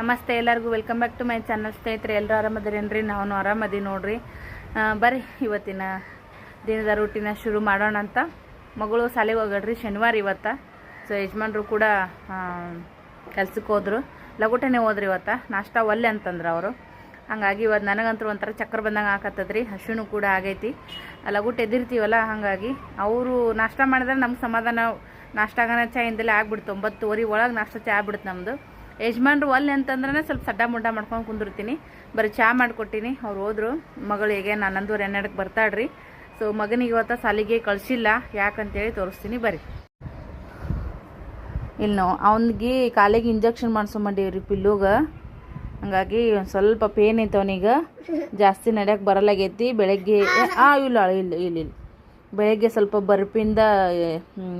ನಮಸ್ತೆ ಎಲ್ಲರಿಗೂ welcome back to my channel ಸ್ನೇಹಿತರೆ ಎಲ್ಲರೂ ಆರಾಮದಿರೇನ್ರಿ? ನಾವು ಆರಾಮದಿ ನೋಡ್ರಿ. ಬರ್ರಿ, ಇವತ್ತಿನ ದಿನದ ರೂಟಿನ ಶುರು ಮಾಡೋಣ ಅಂತ. ಮಗಳು ಶಾಲೆಗೆ ಹೋಗಡ್ರಿ ಶನಿವಾರ ಇವತ್ತು. ಸೊ ಯಜಮಾನ್ರು ಕೂಡ ಕೆಲ್ಸಕ್ಕೆ ಹೋದರು. ಲಗುಟನೆ ಹೋದ್ರಿ ಇವತ್ತು. ನಾಷ್ಟ ಒಲ್ಲೆ ಅಂತಂದ್ರೆ ಅವರು. ಹಂಗಾಗಿ ಇವತ್ತು ನನಗಂತೂ ಒಂಥರ ಚಕ್ರ ಬಂದಂಗೆ ಹಾಕತ್ತದ್ರಿ ಹಸುನು ಕೂಡ ಆಗೈತಿ. ಲಗುಟ್ ಎದಿರ್ತೀವಲ್ಲ ಹಾಗಾಗಿ ಅವರು ನಾಷ್ಟ ಮಾಡಿದ್ರೆ ನಮ್ಗೆ ಸಮಾಧಾನ ನಾಷ್ಟಾಗನ ಚಾಯಿಂದಲೇ ಆಗ್ಬಿಡ್ತು. ಒಂಬತ್ತುವರೆ ಒಳಗೆ ನಾಷ್ಟ ಚಾ ಆಗ್ಬಿಡುತ್ತೆ ನಮ್ಮದು ಯಜಮಾನ್ರು ಒಲ್ಲೆ ಅಂತಂದ್ರೆ ಸ್ವಲ್ಪ ಸಡ್ಡ ಮುಡ್ಡ ಮಾಡ್ಕೊಂಡು ಕುಂದಿರ್ತೀನಿ. ಬರೀ ಚಾ ಮಾಡಿಕೊಟ್ಟಿನಿ. ಅವ್ರು ಹೋದ್ರು. ಮಗಳಿಗೆ ನಾನಂದೂವರೆ ನೆಡಕ್ಕೆ ಬರ್ತಾಳ್ರಿ. ಸೊ ಮಗನಿಗೆ ಇವತ್ತು ಸಾಲಿಗೆ ಕಳಿಸಿಲ್ಲ. ಯಾಕಂತೇಳಿ ತೋರಿಸ್ತೀನಿ, ಬರ್ರಿ. ಇಲ್ಲಿ ನಾವು, ಅವನಿಗೆ ಕಾಲಿಗೆ ಇಂಜೆಕ್ಷನ್ ಮಾಡ್ಸೊಂಬಂಡೀವ್ರಿ ಪಿಲ್ಲುಗೆ. ಹಂಗಾಗಿ ಒಂದು ಸ್ವಲ್ಪ ಪೇನ್ ಐತೆ ಅವನಿಗೆ. ಜಾಸ್ತಿ ನಡೆಯಕ್ಕೆ ಬರಲಾಗೈತಿ. ಬೆಳಗ್ಗೆ, ಆ, ಇಲ್ಲ ಇಲ್ಲ ಇಲ್ಲ ಇಲ್ಲ. ಬೆಳಗ್ಗೆ ಸ್ವಲ್ಪ ಬರ್ಪಿಂದ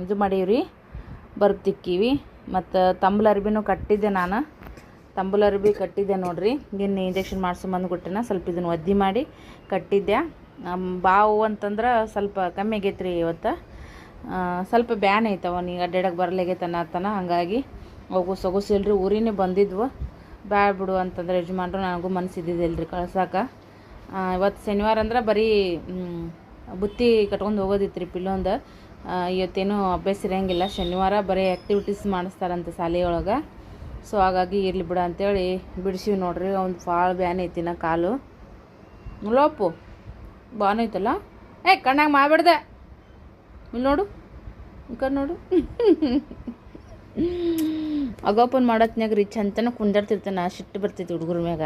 ಇದು ಮಾಡೀವ್ರಿ. ಬರ್ಪ್ ತಿಕ್ಕೀವಿ. ಮತ್ತು ತಂಬುಲ ಅರ್ಬಿನೂ ಕಟ್ಟಿದ್ದೆ ನಾನು. ತಂಬುಲ ಅರ್ಬಿ ಕಟ್ಟಿದ್ದೆ ನೋಡ್ರಿ. ಇನ್ನು ಇಂಜೆಕ್ಷನ್ ಮಾಡ್ಸೊಂಬಂದು ಕೊಟ್ಟಿನ ಸ್ವಲ್ಪ ಇದನ್ನು ಒದ್ದಿ ಮಾಡಿ ಕಟ್ಟಿದ್ದೆ. ಬಾವು ಅಂತಂದ್ರೆ ಸ್ವಲ್ಪ ಕಮ್ಮಿ ಆಗೈತೆ ರೀ ಇವತ್ತು ಸ್ವಲ್ಪ ಬ್ಯಾನ್ ಐತವ, ನೀ ಅಡ್ಡಾಡಕ್ಕೆ ಬರಲಾಗೈತನ ಆತನ, ಹಾಗಾಗಿ ಅವು ಸೊಗಸಿಲ್ರಿ ಊರಿನೇ ಬಂದಿದ್ವು. ಬ್ಯಾಡ ಬಿಡು ಅಂತಂದ್ರೆ ಯಜಮಾನ್ರು ನನಗೂ ಮನಸ್ಸಿದ್ದಿದ್ದಿಲ್ರಿ ಕಳ್ಸಕ್ಕೆ ಇವತ್ತು ಶನಿವಾರ ಅಂದ್ರೆ ಬರೀ ಬುತ್ತಿ ಕಟ್ಕೊಂಡು ಹೋಗೋದಿತ್ತು ರೀ ಪಿಲ್ಲೊಂದು. ಇವತ್ತೇನು ಅಭ್ಯಾಸ ಇರೋಂಗಿಲ್ಲ. ಶನಿವಾರ ಬರೀ ಆ್ಯಕ್ಟಿವಿಟೀಸ್ ಮಾಡಿಸ್ತಾರಂತೆ ಶಾಲೆಯೊಳಗೆ. ಸೊ ಹಾಗಾಗಿ ಇರಲಿ ಬಿಡ ಅಂತೇಳಿ ಬಿಡಿಸಿವಿ ನೋಡ್ರಿ. ಅವ್ನು ಭಾಳ ಬ್ಯಾನ್ ಐತಿ ನಾ ಕಾಲು. ಲೋಪು. ಬಾನ್ ಐತಲ್ಲ? ಏ, ಕಣ್ಣಾಗ ಮಾಡ್ಬಿಡ್ದೆ. ಇಲ್ಲಿ ನೋಡು. ಕಡೆ ನೋಡು. ಅಗೋಪನ್ ಮಾಡೋತ್ನಾಗ ರೀ ಚಂತನ ಕುಂದಾಡ್ತಿರ್ತಾನೆ ಸಿಟ್ಟು ಬರ್ತೈತಿ ಹುಡುಗರ ಮ್ಯಾಗ.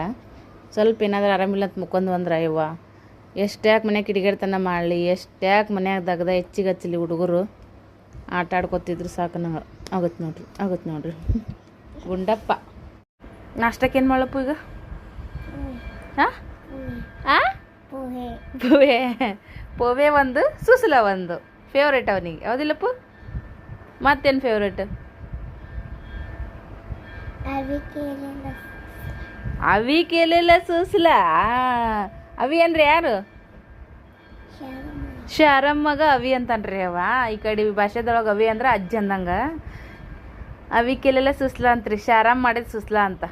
ಸ್ವಲ್ಪ ಏನಾದ್ರೂ ಆರಾಮಿಲ್ಲ ಅಂತ ಮುಕ್ಕೊಂದು ಅಂದ್ರೆ ಅಯ್ಯವ್ವ ಎಷ್ಟು ಯಾಕೆ ಮನ್ಯಾಗ ಕಿಡಿಗೇಡ್ತನ ಮಾಡಲಿ ಎಷ್ಟ್ಯಾಕೆ ಮನ್ಯಾಗ ದಗದ ಹೆಚ್ಚಿಗೆ ಹಚ್ಚಲಿ ಹುಡುಗರು? ಆಟ ಆಡ್ಕೊತಿದ್ರು ಸಾಕು ನಂಗೆ ಆಗತ್ತೆ ನೋಡ್ರಿ ಆಗತ್ತೆ ನೋಡ್ರಿ. ಗುಂಡಪ್ಪ. ನಾಷ್ಟಕ್ಕೆ ಏನು ಮಾಡಪ್ಪ ಈಗ? ಹಾಂ? ಹಾಂ ಪೋವೆ ಪೋವೆ ಒಂದು ಸುಸಲ ಒಂದು. ಫೇವ್ರೇಟ್ ಅವನಿಗೆ. ಯಾವುದಿಲ್ಲಪ್ಪ ಮತ್ತೇನು ಫೇವ್ರೇಟ್ ಅವಿಕೇಲೆಲ್ಲ ಸುಸುಲ. ಅವಿ ಅಂದ್ರೆ ಯಾರು? ಶರಮ್ಮಗ ಅವಿ ಅಂತನ್ರಿ ಅವ. ಈ ಕಡೆ ಭಾಷೆದೊಳಗೆ ಅವಿ ಅಂದ್ರೆ ಅಜ್ಜಿ ಅಂದಂಗ. ಅವಿ ಕೆಲೆಲ್ಲ ಸುಸ್ಲ ಅಂತ್ರಿ. ಶಾರಮ್ ಮಾಡಿದ ಸುಸ್ಲ ಅಂತ.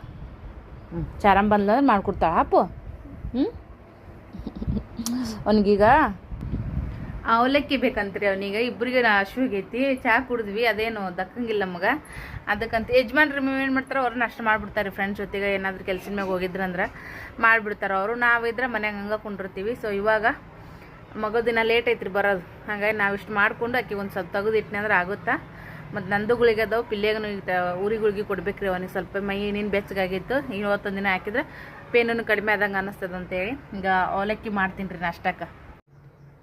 ಹ್ಞೂ ಶಾರಮ್ಮ ಬಂದ್ಲಂದ್ರೆ ಮಾಡ್ಕೊಡ್ತಾಳ. ಅಪ್ಪು ಹ್ಞೂ ಅವನಿಗೀಗ ಅವಲಕ್ಕಿ ಬೇಕಂತ್ರಿ ಅವನಿಗೆ. ಇಬ್ಬರಿಗೆ ಹಶ್ವಿಗೈತಿ ಚಹಾ ಕುಡಿದ್ವಿ, ಅದೇನು ದಕ್ಕಂಗಿಲ್ಲ ನಮಗ ಅದಕ್ಕಂತ ಯಜಮಾನ್ರು ಏನು ಮಾಡ್ತಾರೆ ಅವ್ರು ಅಷ್ಟು ಮಾಡಿಬಿಡ್ತಾರೆ ಫ್ರೆಂಡ್ಸ್ ಜೊತೆಗೆ. ಏನಾದರೂ ಕೆಲ್ಸದ ಮ್ಯಾಗ ಹೋಗಿದ್ರಂದ್ರೆ ಮಾಡಿಬಿಡ್ತಾರೆ ಅವರು. ನಾವಿದ್ರೆ ಮನ್ಯಾಗ ಹಂಗೆ ಕುಂಡಿರ್ತೀವಿ. ಸೊ ಇವಾಗ ಮಗು ದಿನ ಲೇಟ್ ಐತ್ರಿ ಬರೋದು. ಹಾಗಾಗಿ ನಾವು ಇಷ್ಟು ಮಾಡ್ಕೊಂಡು ಆಕಿ ಒಂದು ಸ್ವಲ್ಪ ತೆಗೆದು ಅಂದ್ರೆ ಆಗುತ್ತಾ? ಮತ್ತು ನಂದು ಗುಳಿಗೆ ಅದಾವೆ ಪಿಲ್ಲೆಗೂ ಊರಿಗೆ ಗುಳಿಗೆ ಕೊಡ್ಬೇಕ್ರಿ ಅವನಿಗೆ ಸ್ವಲ್ಪ ಮೈ ಏನೇನು ಬೆಚ್ಚಗಾಗಿತ್ತು. ಇವತ್ತೊಂದು ದಿನ ಹಾಕಿದ್ರೆ ಪೇನೂ ಕಡಿಮೆ ಆದಂಗೆ ಅನ್ನಿಸ್ತದಂತೇಳಿ ಈಗ ಅವಲಕ್ಕಿ ಮಾಡ್ತೀನಿ ರೀ ನಾಷ್ಟಕ್ಕೆ.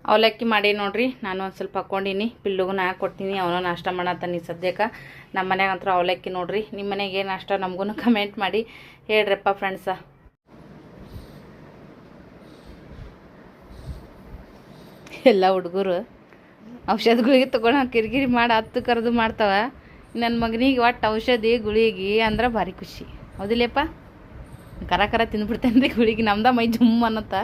ಅವಲಕ್ಕಿ ಮಾಡಿ ನೋಡ್ರಿ. ನಾನು ಒಂದು ಸ್ವಲ್ಪ ಹಾಕೊಂಡಿನಿ ಪಿಲ್ಲುಗೂ ನಾ ಕೊಡ್ತೀನಿ. ಅವನು ನಾಷ್ಟ ಮಾಡತ್ತಾನೆ ಸದ್ಯಕ್ಕೆ. ನಮ್ಮ ಮನೆಗೆ ಅಂತ ಅವಲಕ್ಕಿ ನೋಡ್ರಿ. ನಿಮ್ಮ ಮನೆಗೆ ಏನು ನಾಷ್ಟ ನಮಗೂ ಕಮೆಂಟ್ ಮಾಡಿ ಹೇಳ್ರಪ್ಪ ಫ್ರೆಂಡ್ಸ ಎಲ್ಲ ಹುಡುಗರು ಔಷಧ ಗುಳಿಗೆ ತೊಗೊಂಡು ಕಿರಿಕಿರಿ ಮಾಡಿ ಹತ್ತು ಕರೆದು ಮಾಡ್ತಾವ. ನನ್ನ ಮಗನಿಗೆ ಒಟ್ಟು ಔಷಧಿ ಗುಳಿಗೆ ಅಂದ್ರೆ ಭಾರಿ ಖುಷಿ. ಹೌದಿಲ್ಲಪ್ಪ? ಕರ ಕರ ತಿಂದ್ಬಿಡ್ತೇನೆ ರೀ ಗುಳಿಗೆ. ನಮ್ದ ಮೈ ಜುಮ್ ಅನ್ನತ್ತ.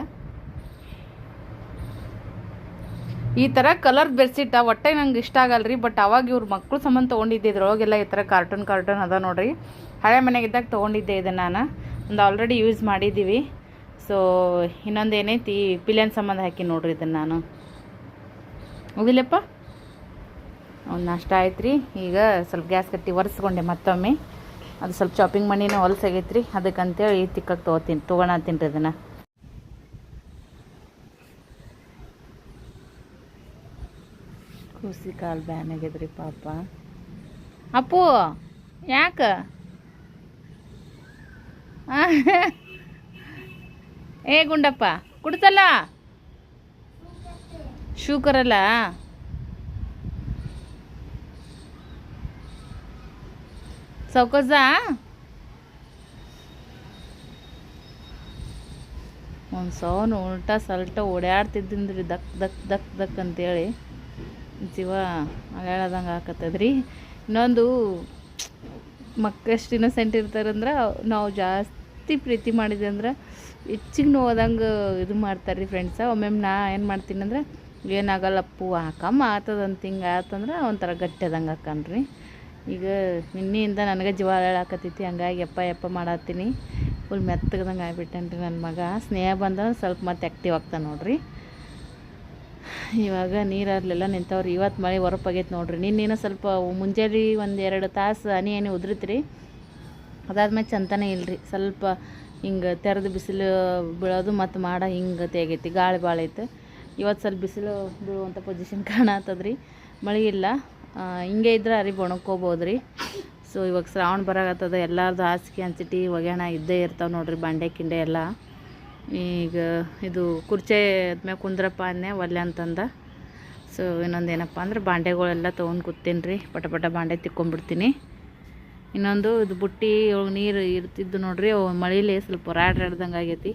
ಈ ಥರ ಕಲರ್ ಬೆರ್ಸಿಟ್ಟ ಒಟ್ಟೆ ನಂಗೆ ಇಷ್ಟ ಆಗಲ್ರಿ ಬಟ್ ಅವಾಗ ಇವ್ರ ಮಕ್ಕಳು ಸಂಬಂಧ ತೊಗೊಂಡಿದ್ದೆ ಇದ್ರೊಳಗೆಲ್ಲ ಈ ಥರ ಕಾರ್ಟೂನ್ ಕಾರ್ಟೂನ್ ಅದ ನೋಡ್ರಿ. ಹಳೆ ಮನೆಗಿದ್ದಾಗ ತೊಗೊಂಡಿದ್ದೆ ಇದನ್ನು ನಾನು. ಒಂದು ಆಲ್ರೆಡಿ ಯೂಸ್ ಮಾಡಿದ್ದೀವಿ. ಸೊ ಇನ್ನೊಂದು ಏನೈತಿ ಪಿಲಿಯನ್ ಸಂಬಂಧ ಹಾಕಿ ನೋಡ್ರಿ ಇದನ್ನು ನಾನು. ಹೋಗಿಲ್ಲಪ್ಪ ಒಂದು ನಾಷ್ಟ ಆಯ್ತು ರೀ ಈಗ ಸ್ವಲ್ಪ ಗ್ಯಾಸ್ ಕಟ್ಟಿ ಒರೆಸ್ಕೊಂಡೆ ಮತ್ತೊಮ್ಮೆ. ಅದು ಸ್ವಲ್ಪ ಶಾಪಿಂಗ್ ಮನಿನೇ ಹೊಲಸಾಗೈತ್ರಿ ಅದಕ್ಕಂತೇಳಿ ತಿಕ್ಕಕ್ಕೆ ತೊಗೋತೀನಿ ತೊಗೊಳತ್ತೀನಿ ರೀ ಅದನ್ನು ಖುಷಿ ಕಾಲು ಬ್ಯಾನ್ ಆಗ್ಯದ್ರಿ ಪಾಪ. ಅಪ್ಪು, ಯಾಕ? ಏ ಗುಂಡಪ್ಪ, ಕುಡ್ತಲ್ಲ? ಶುಕರಲ್ಲ? ಸೌಕಸ ಒಂದು ಸೌನು ಉಲ್ಟಾ ಸಲ್ಟ ಓಡಾಡ್ತಿದ್ದಿಂದ್ರಿ ದಕ್ ದಕ್ ದಕ್ ದಕ್ ಅಂತೇಳಿ. ಜೀವ ಅಲ್ಲಾಡದಂಗೆ ಹಾಕತ್ತದ್ರಿ ಇನ್ನೊಂದು ಮಕ್ಕಷ್ಟು ಇನ್ನೊಸೆಂಟ್ ಇರ್ತಾರಂದ್ರೆ ನಾವು ಜಾಸ್ತಿ ಪ್ರೀತಿ ಮಾಡಿದ್ವಿ ಅಂದ್ರೆ ಹೆಚ್ಚಿಗೆ ನೋವಾದಂಗೆ ಇದು ಮಾಡ್ತಾರೆ ರೀ ಫ್ರೆಂಡ್ಸ ಒಮ್ಮೊಮ್ಮೆ ನಾ ಏನು ಮಾಡ್ತೀನಿ ಅಂದ್ರೆ ಏನಾಗಲ್ಲಪ್ಪು ಹಾಕಮ್ಮ ಆತದಂತ ಹಿಂಗೆ ಆತಂದ್ರೆ ಒಂಥರ ಗಟ್ಟಿ ಆದಂಗೆ ಹಾಕನ್ರಿ ಈಗ ನಿನ್ನೆಯಿಂದ ನನಗೆ ಜೀವ ಹಾಕತ್ತೈತಿ ಹಂಗಾಗಿ ಯಪ್ಪ ಯಪ್ಪ ಮಾಡತ್ತೀನಿ. ಫುಲ್ ಮೆತ್ತಗದಂಗೆ ಆಗ್ಬಿಟ್ಟೇನೆ ರೀ ನನ್ನ ಮಗ. ಸ್ನೇಹ ಬಂದ ಸ್ವಲ್ಪ ಮತ್ತೆ ಆ್ಯಕ್ಟಿವ್ ಆಗ್ತಾನೆ ನೋಡ್ರಿ. ಇವಾಗ ನೀರಲ್ಲೆಲ್ಲ ನಿಂತವ್ರಿ ಇವತ್ತು ಮಳೆ ಹೊರಪಾಗೈತೆ ನೋಡ್ರಿ. ನಿನ್ನೇನು ಸ್ವಲ್ಪ ಮುಂಜಾನೆ ಒಂದು ಎರಡು ತಾಸು ಹನಿ ಹನಿ ಉದ್ರಿತ್ರಿ. ಅದಾದ್ಮೇಲೆ ಚಂತನೇ ಇಲ್ರಿ. ಸ್ವಲ್ಪ ಹಿಂಗೆ ತೆರೆದು ಬಿಸಿಲು ಬೀಳೋದು ಮತ್ತು ಮಾಡ ಹಿಂಗೆ ತೆಗೈತಿ ಗಾಳಿ ಭಾಳ ಐತೆ. ಇವತ್ತು ಸ್ವಲ್ಪ ಬಿಸಿಲು ಬೀಳುವಂಥ ಪೊಸಿಷನ್ ಕಾಣತ್ತದ್ರಿ ಮಳೆ ಇಲ್ಲ. ಹಿಂಗೆ ಇದ್ರೆ ಅರಿ ಒಣಕೋಬೋದು ರೀ ಸೊ ಇವಾಗ ಶ್ರಾವಣ ಬರಾಗತ್ತದ ಎಲ್ಲರದ್ದು ಹಾಸಿಗೆ ಹಂಚಿಟಿ, ಒಗ್ಯಾಣ ಇದ್ದೇ ಇರ್ತಾವೆ ನೋಡ್ರಿ, ಬಂಡೆ ಕಿಂಡೆ ಎಲ್ಲ. ಈಗ ಇದು ಕುರ್ಚೆ ಆದ್ಮೇಲೆ ಕುಂದ್ರಪ್ಪ ಅನ್ನೆ ಒಲ್ಲೆ ಅಂತಂದ. ಸೊ ಇನ್ನೊಂದು ಏನಪ್ಪ ಅಂದ್ರೆ ಬಾಂಡೆಗಳೆಲ್ಲ ತೊಗೊಂಡು ಕೂತೀನಿ ರೀ ಪಟ ಪಟ ಬಾಂಡೆ ತಿಕ್ಕೊಂಡ್ಬಿಡ್ತೀನಿ ಇನ್ನೊಂದು ಇದು ಬುಟ್ಟಿ ಒಳಗೆ ನೀರು ಇರ್ತಿದ್ದು ನೋಡ್ರಿ, ಅವು ಮಳೀಲಿ ಸ್ವಲ್ಪ ರಾಡ್ರಾಡ್ದಂಗೆ ಆಗೈತಿ.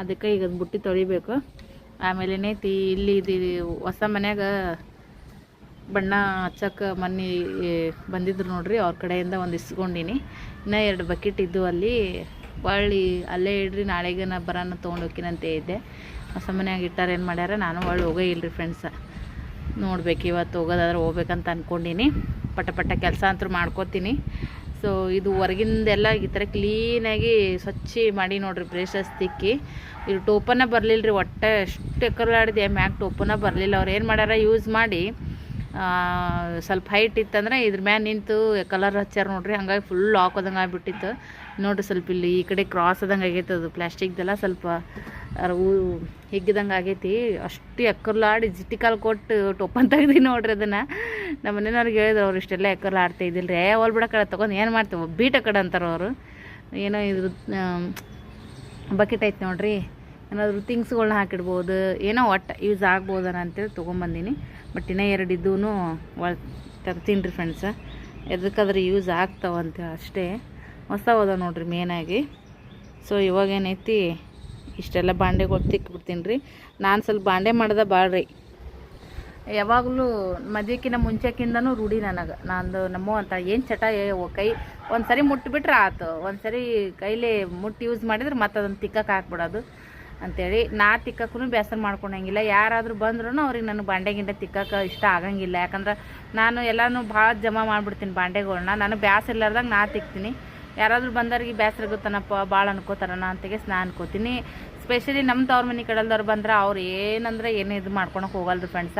ಅದಕ್ಕೆ ಈಗ ಅದು ಬುಟ್ಟಿ ತೊಳಿಬೇಕು. ಆಮೇಲೆ ಏನೈತಿ ಇಲ್ಲಿ ಇದು ಹೊಸ ಮನ್ಯಾಗ ಬಣ್ಣ ಹಚ್ಚಕ್ಕೆ ಮೊನ್ನೆ ಬಂದಿದ್ರು ನೋಡ್ರಿ, ಅವ್ರ ಕಡೆಯಿಂದ ಒಂದು ಇಸ್ಕೊಂಡಿನಿ ಇನ್ನೂ ಎರಡು ಬಕೆಟ್ ಇದ್ದು ಅಲ್ಲಿ. ಹೊಳ್ಳಿ ಅಲ್ಲೇ ಇಡ್ರಿ, ನಾಳೆಗೆ ನಾ ಬರೋಣ ತೊಗೊಂಡು ಹೋಗ್ತೀನಂತ ಇದ್ದೆ ಹೊಸ ಮನ್ಯಾಗ ಇಟ್ಟಾರ ಏನು ಮಾಡ್ಯಾರ, ನಾನು ಹೊಳ್ಳಿ ಹೋಗೇ ಇಲ್ರಿ ಫ್ರೆಂಡ್ಸ ನೋಡ್ಬೇಕು ಇವತ್ತು ಹೋಗೋದಾದ್ರೆ ಹೋಗ್ಬೇಕಂತ ಅಂದ್ಕೊಂಡಿನಿ ಪಟ ಪಟ ಕೆಲಸ ಅಂತೂ ಮಾಡ್ಕೋತೀನಿ. ಸೊ ಇದು ಹೊರಗಿಂದೆಲ್ಲ ಈ ಥರ ಕ್ಲೀನಾಗಿ ಸ್ವಚ್ಛ ಮಾಡಿ ನೋಡ್ರಿ ಬ್ರೇಷಸ್ ತಿಕ್ಕಿ. ಇದು ಟೋಪನ ಬರಲಿಲ್ಲ ರೀ ಒಟ್ಟೆ ಎಷ್ಟು ಎಕರ್ಲಾಡಿದೆ ಮ್ಯಾಗ ಟೋಪನ ಬರಲಿಲ್ಲ. ಅವ್ರು ಏನು ಮಾಡ್ಯಾರ ಯೂಸ್ ಮಾಡಿ ಸ್ವಲ್ಪ ಹೈಟ್ ಇತ್ತಂದ್ರೆ ಇದ್ರ ಮ್ಯಾಲ ನಿಂತು ಕಲರ್ ಹಚ್ಚಾರ ನೋಡ್ರಿ. ಹಂಗಾಗಿ ಫುಲ್ ಹಾಕೋದಂಗೆ ಆಗ್ಬಿಟ್ಟಿತ್ತು. ನೋಡ್ರಿ ಸ್ವಲ್ಪ ಇಲ್ಲಿ ಈ ಕಡೆ ಕ್ರಾಸ್ ಆದಂಗೆ ಆಗೈತೆ ಅದು ಪ್ಲಾಸ್ಟಿಕ್ದೆಲ್ಲ ಸ್ವಲ್ಪ ಹೂ ಹಿಗ್ಗಿದಂಗೆ ಆಗೈತಿ. ಅಷ್ಟು ಎಕ್ಕರ್ಲಾಡಿ ಜಿಟ್ಟಿ ಕಾಲು ಕೊಟ್ಟು ಟೊಪ್ಪನ್ ತೆಗ್ದು ನೋಡ್ರಿ ಅದನ್ನು. ನಮ್ಮ ಮನೆಯವ್ರಿಗೆ ಹೇಳಿದ್ರು ಅವ್ರು, ಇಷ್ಟೆಲ್ಲ ಎಕ್ಕರ್ಲ ಆಡ್ತಾ ಇದ್ದಿಲ್ಲ ರೇ ಹೊಲ್ ಕಡೆ ತೊಗೊಂಡು ಏನು ಮಾಡ್ತೇವೆ? ಬೀಟ ಕಡೆ ಅಂತಾರೆ ಅವರು. ಏನೋ ಇದ್ರ ಬಕೆಟ್ ಐತೆ ನೋಡ್ರಿ. ಏನಾದರೂ ಥಿಂಗ್ಸ್ಗಳ್ನ ಹಾಕಿಡ್ಬೋದು. ಏನೋ ಒಟ್ಟು ಯೂಸ್ ಆಗ್ಬೋದನ ಅಂತೇಳಿ ತೊಗೊಂಬಂದೀನಿ. ಬಟ್ ಇನ್ನೂ ಎರಡು ಇದ್ದೂ ಒಳ ತರ್ತೀನಿ ರೀ ಫ್ರೆಂಡ್ಸ ಎದಕ್ಕಾದ್ರೆ ಯೂಸ್ ಆಗ್ತಾವಂತ ಅಷ್ಟೇ. ಹೊಸ ಹೋದ ನೋಡ್ರಿ ಮೇನಾಗಿ ಸೊ ಇವಾಗ ಏನೈತಿ, ಇಷ್ಟೆಲ್ಲ ಬಾಂಡೆಗಳು ತಿಕ್ಬಿಡ್ತೀನಿ ರೀ. ನಾನು ಸ್ವಲ್ಪ ಬಾಂಡೆ ಮಾಡ್ದೆ ಬಾಳ್ರಿ. ಯಾವಾಗಲೂ ಮದುವೆಕಿನ್ನ ಮುಂಚೆಕಿಂದನೂ ರೂಢಿ ನನಗೆ. ನಾನು ನಮ್ಮ ಅಂತ, ಏನು ಚಟ ಕೈ. ಒಂದು ಸರಿ ಮುಟ್ಟಿಬಿಟ್ರೆ ಆತು. ಒಂದು ಸರಿ ಕೈಲಿ ಮುಟ್ಟಿ ಯೂಸ್ ಮಾಡಿದ್ರೆ ಮತ್ತೆ ಅದನ್ನು ತಿಕ್ಕಕ್ಕೆ ಹಾಕ್ಬಿಡೋದು ಅಂಥೇಳಿ ನಾ ತಿಕ್ಕಕ್ಕೂ ಬೇಸರ ಮಾಡ್ಕೊಳಂಗಿಲ್ಲ ಯಾರಾದರೂ ಬಂದ್ರೂ ಅವ್ರಿಗೆ ನನಗೆ ಬಾಂಡೆ ಗಿಂಡೆ ತಿಕ್ಕಕ್ಕೆ ಇಷ್ಟ ಆಗಂಗಿಲ್ಲ. ಯಾಕಂದ್ರೆ ನಾನು ಎಲ್ಲನೂ ಭಾಳ ಜಮಾ ಮಾಡಿಬಿಡ್ತೀನಿ ಬಾಂಡೆಗಳನ್ನ ನಾನು ಬ್ಯಾಸ ಇರ್ಲಾರ್ದಾಗ ನಾ ತಿಕ್ತೀನಿ. ಯಾರಾದರೂ ಬಂದವ್ರಿಗೆ ಬೇಸರ ತನಪ್ಪ ಭಾಳ ಅನ್ಕೋತಾರನ ಅಂತೆಗೆ ನಾ ಅನ್ಕೋತೀನಿ. ಸ್ಪೆಷಲಿ ನಮ್ಮ ತವ್ರ ಮನೆ ಕಡಲ್ದವ್ರು ಬಂದ್ರೆ ಅವ್ರು ಏನಂದ್ರೆ ಏನು ಇದು ಮಾಡ್ಕೊಳಕ್ಕೆ ಹೋಗಲ್ರಿ ಫ್ರೆಂಡ್ಸ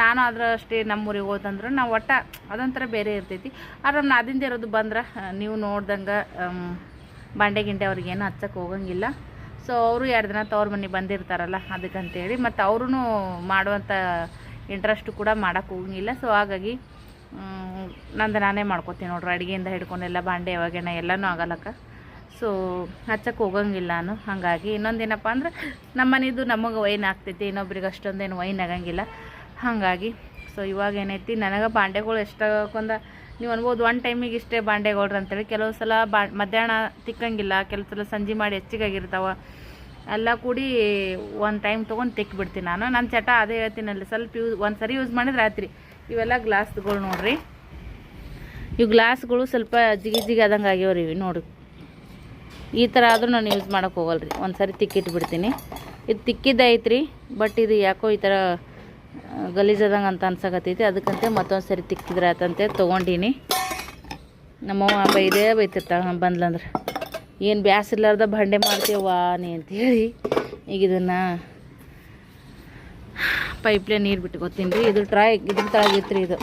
ನಾನು ಆದ್ರೆ ಅಷ್ಟೇ ನಮ್ಮ ಊರಿಗೆ ಹೋತಂದ್ರೆ ನಾವು ಒಟ್ಟ ಅದೊಂಥರ ಬೇರೆ ಇರ್ತೈತಿ. ಆದ್ರೆ ನಮ್ಮ ನಾದಿಂದ ಇರೋದು ಬಂದ್ರೆ, ನೀವು ನೋಡ್ದಂಗೆ ಬಂಡೆ ಗಿಂಡೆ ಅವ್ರಿಗೇನು ಹಚ್ಚಕ್ಕೆ ಹೋಗಂಗಿಲ್ಲ. ಸೊ ಅವರು ಎರಡು ದಿನ ತವ್ರ ಮನೆ ಬಂದಿರ್ತಾರಲ್ಲ ಅದಕ್ಕಂತೇಳಿ, ಮತ್ತು ಅವ್ರೂ ಮಾಡುವಂಥ ಇಂಟ್ರೆಸ್ಟು ಕೂಡ ಮಾಡೋಕ್ಕೆ ಹೋಗಂಗಿಲ್ಲ. ಸೊ ಹಾಗಾಗಿ ನಂದು ನಾನೇ ಮಾಡ್ಕೊತೀನಿ ನೋಡ್ರಿ. ಅಡುಗೆಯಿಂದ ಹಿಡ್ಕೊಂಡೆಲ್ಲ ಬಾಂಡೆ ಯಾವಾಗೇನ ಎಲ್ಲನೂ ಆಗಲ್ಲಕ್ಕ. ಸೊ ಹಚ್ಚಕ್ಕೆ ಹೋಗಂಗಿಲ್ಲ ನಾನು. ಹಾಗಾಗಿ ಇನ್ನೊಂದೇನಪ್ಪ ಅಂದ್ರೆ ನಮ್ಮ ಮನೆದು ನಮಗೆ ವೈನ್ ಆಗ್ತೈತಿ, ಇನ್ನೊಬ್ರಿಗೆ ಅಷ್ಟೊಂದೇನು ವೈನ್ ಆಗಂಗಿಲ್ಲ. ಹಾಗಾಗಿ ಸೊ ಇವಾಗ ಏನೈತಿ, ನನಗೆ ಬಾಂಡೆಗಳು ಎಷ್ಟಾಕೊಂದ ನೀವು ಅನ್ಬೋದು ಒನ್ ಟೈಮಿಗೆ ಇಷ್ಟೇ ಬಾಂಡೆಗಳ್ರಿ ಅಂತೇಳಿ, ಕೆಲವು ಸಲ ಬಾ, ಮಧ್ಯಾಹ್ನ ತಿಕ್ಕಂಗಿಲ್ಲ, ಕೆಲವು ಸಲ ಸಂಜೆ ಮಾಡಿ ಹೆಚ್ಚಿಗಾಗಿರ್ತಾವ. ಎಲ್ಲ ಕೂಡಿ ಒಂದು ಟೈಮ್ ತೊಗೊಂಡು ತಿಕ್ಬಿಡ್ತೀನಿ ನಾನು. ನನ್ನ ಚಟ ಅದೇ ಹೇಳ್ತೀನಲ್ಲ, ಸ್ವಲ್ಪ ಯೂಸ್ ಒಂದು ಸರಿ ಯೂಸ್ ಮಾಡಿದ್ರೆ ರಾತ್ರಿ ಇವೆಲ್ಲ ಗ್ಲಾಸ್ಗಳು ನೋಡ್ರಿ. ಇವು ಗ್ಲಾಸ್ಗಳು ಸ್ವಲ್ಪ ಜಿಗಿ ಜಿಗಿ ಆದಂಗೆ ಆಗ್ಯಾವ್ರಿ ಇವು ನೋಡಿ. ಈ ಥರ ಆದರೂ ನಾನು ಯೂಸ್ ಮಾಡೋಕೆ ಹೋಗಲ್ರಿ. ಒಂದು ಸರಿ ತಿಕ್ಕಿಟ್ಬಿಡ್ತೀನಿ ಇದು ತಿಕ್ಕಿದ್ದೈತ್ರಿ ಬಟ್ ಇದು ಯಾಕೋ ಈ ಥರ ಗಲೀಜಾದಂಗೆ ಅಂತ ಅನ್ಸಕತ್ತೈತಿ. ಅದಕ್ಕಂತೆ ಮತ್ತೊಂದು ಸರಿ ತಿಕ್ಕಿದ್ರೆ ಆತಂತೆ ತೊಗೊಂಡೀನಿ. ನಮ್ಮವ್ವ ಬೈದೇ ಬೈತಿರ್ತಾಳೆ ಬಂದ್ಲಂದ್ರೆ. ಏನು ಬ್ಯಾಸಿರ್ಲಾರ್ದ ಬಂಡೆ ಮಾಡ್ತೀವ ನೀ ಅಂತೇಳಿ. ಈಗ ಇದನ್ನು ಪೈಪ್ಲೇ ನೀರು ಬಿಟ್ಕೊತೀನಿ ರೀ. ಇದು ಟ್ರೈ ಇದ್ರ ತಳಗಿತ್ತು ರೀ ಇದು.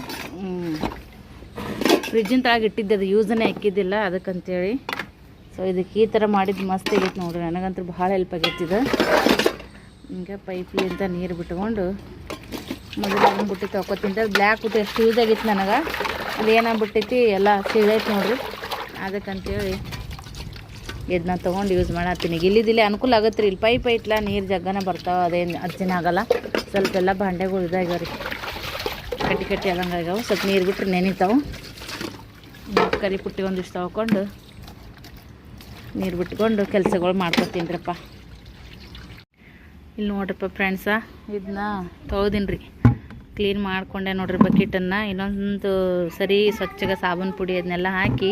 ಫ್ರಿಜ್ಜಿನ ತಳಗೆ ಇಟ್ಟಿದ್ದೆ, ಅದು ಯೂಸನ್ನೇ ಹಾಕಿದ್ದಿಲ್ಲ ಅದಕ್ಕಂತೇಳಿ. ಸೊ ಇದಕ್ಕೆ ಈ ಥರ ಮಾಡಿದ್ದು ಮಸ್ತ್ ಆಗೈತೆ ನೋಡ್ರಿ. ನನಗಂತೂ ಭಾಳ ಹೆಲ್ಪ್ ಆಗೈತೆ ಇದು. ಹಿಂಗೆ ಪೈಪ್ಲಿಂದ ನೀರು ಬಿಟ್ಕೊಂಡು ಮೊದಲು ಬುಟ್ಟಿ ತೊಗೊತೀನಿ ಅದು ಬ್ಲ್ಯಾಕ್ ಬುಟ್ಟಿ ಎಷ್ಟು ಯೂಸ್ ಆಗಿತ್ತು ನನಗೆ. ಅದು ಏನಾಗ್ಬಿಟ್ಟೈತಿ ಎಲ್ಲ ಸಿಗೈತೆ ನೋಡ್ರಿ. ಅದಕ್ಕಂತೇಳಿ ಇದನ್ನ ತೊಗೊಂಡು ಯೂಸ್ ಮಾಡತ್ತೀನಿ. ಇಲ್ಲಿದಿಲ್ಲಿ ಅನುಕೂಲ ಆಗತ್ತೆ ರೀ ಇಲ್ಲಿ ಪೈಪ್ ಐತ್ಲ ನೀರು ಜಗ್ಗನ ಬರ್ತಾವೆ, ಅದೇನು ಅರ್ಜಿನ ಆಗಲ್ಲ. ಸ್ವಲ್ಪ ಎಲ್ಲ ಭಾಂಡೆಗಳು ಇದಾಗ್ಯಾವ ರೀ ಕಟ್ಟಿ ಕಟ್ಟಿ ಆಗ್ಯಾವ. ಸ್ವಲ್ಪ ನೀರು ಬಿಟ್ಟರೆ ನೆನಿತಾವೆ. ಕರಿ ಪುಟ್ಟಿ ಒಂದಿಷ್ಟು ತೊಗೊಂಡು ನೀರು ಬಿಟ್ಕೊಂಡು ಕೆಲಸಗಳು ಮಾಡ್ಕೊತೀನಿ ರೀಪ್ಪ ಇಲ್ಲಿ ನೋಡ್ರಪ್ಪ ಫ್ರೆಂಡ್ಸ ಇದನ್ನ ತೊಳ್ದೀನಿ ರೀ ಕ್ಲೀನ್ ಮಾಡ್ಕೊಂಡೆ ನೋಡ್ರಿ ಬಕೆಟನ್ನು. ಇನ್ನೊಂದು ಸರಿ ಸ್ವಚ್ಛಗೆ ಸಾಬೂನು ಪುಡಿ ಅದನ್ನೆಲ್ಲ ಹಾಕಿ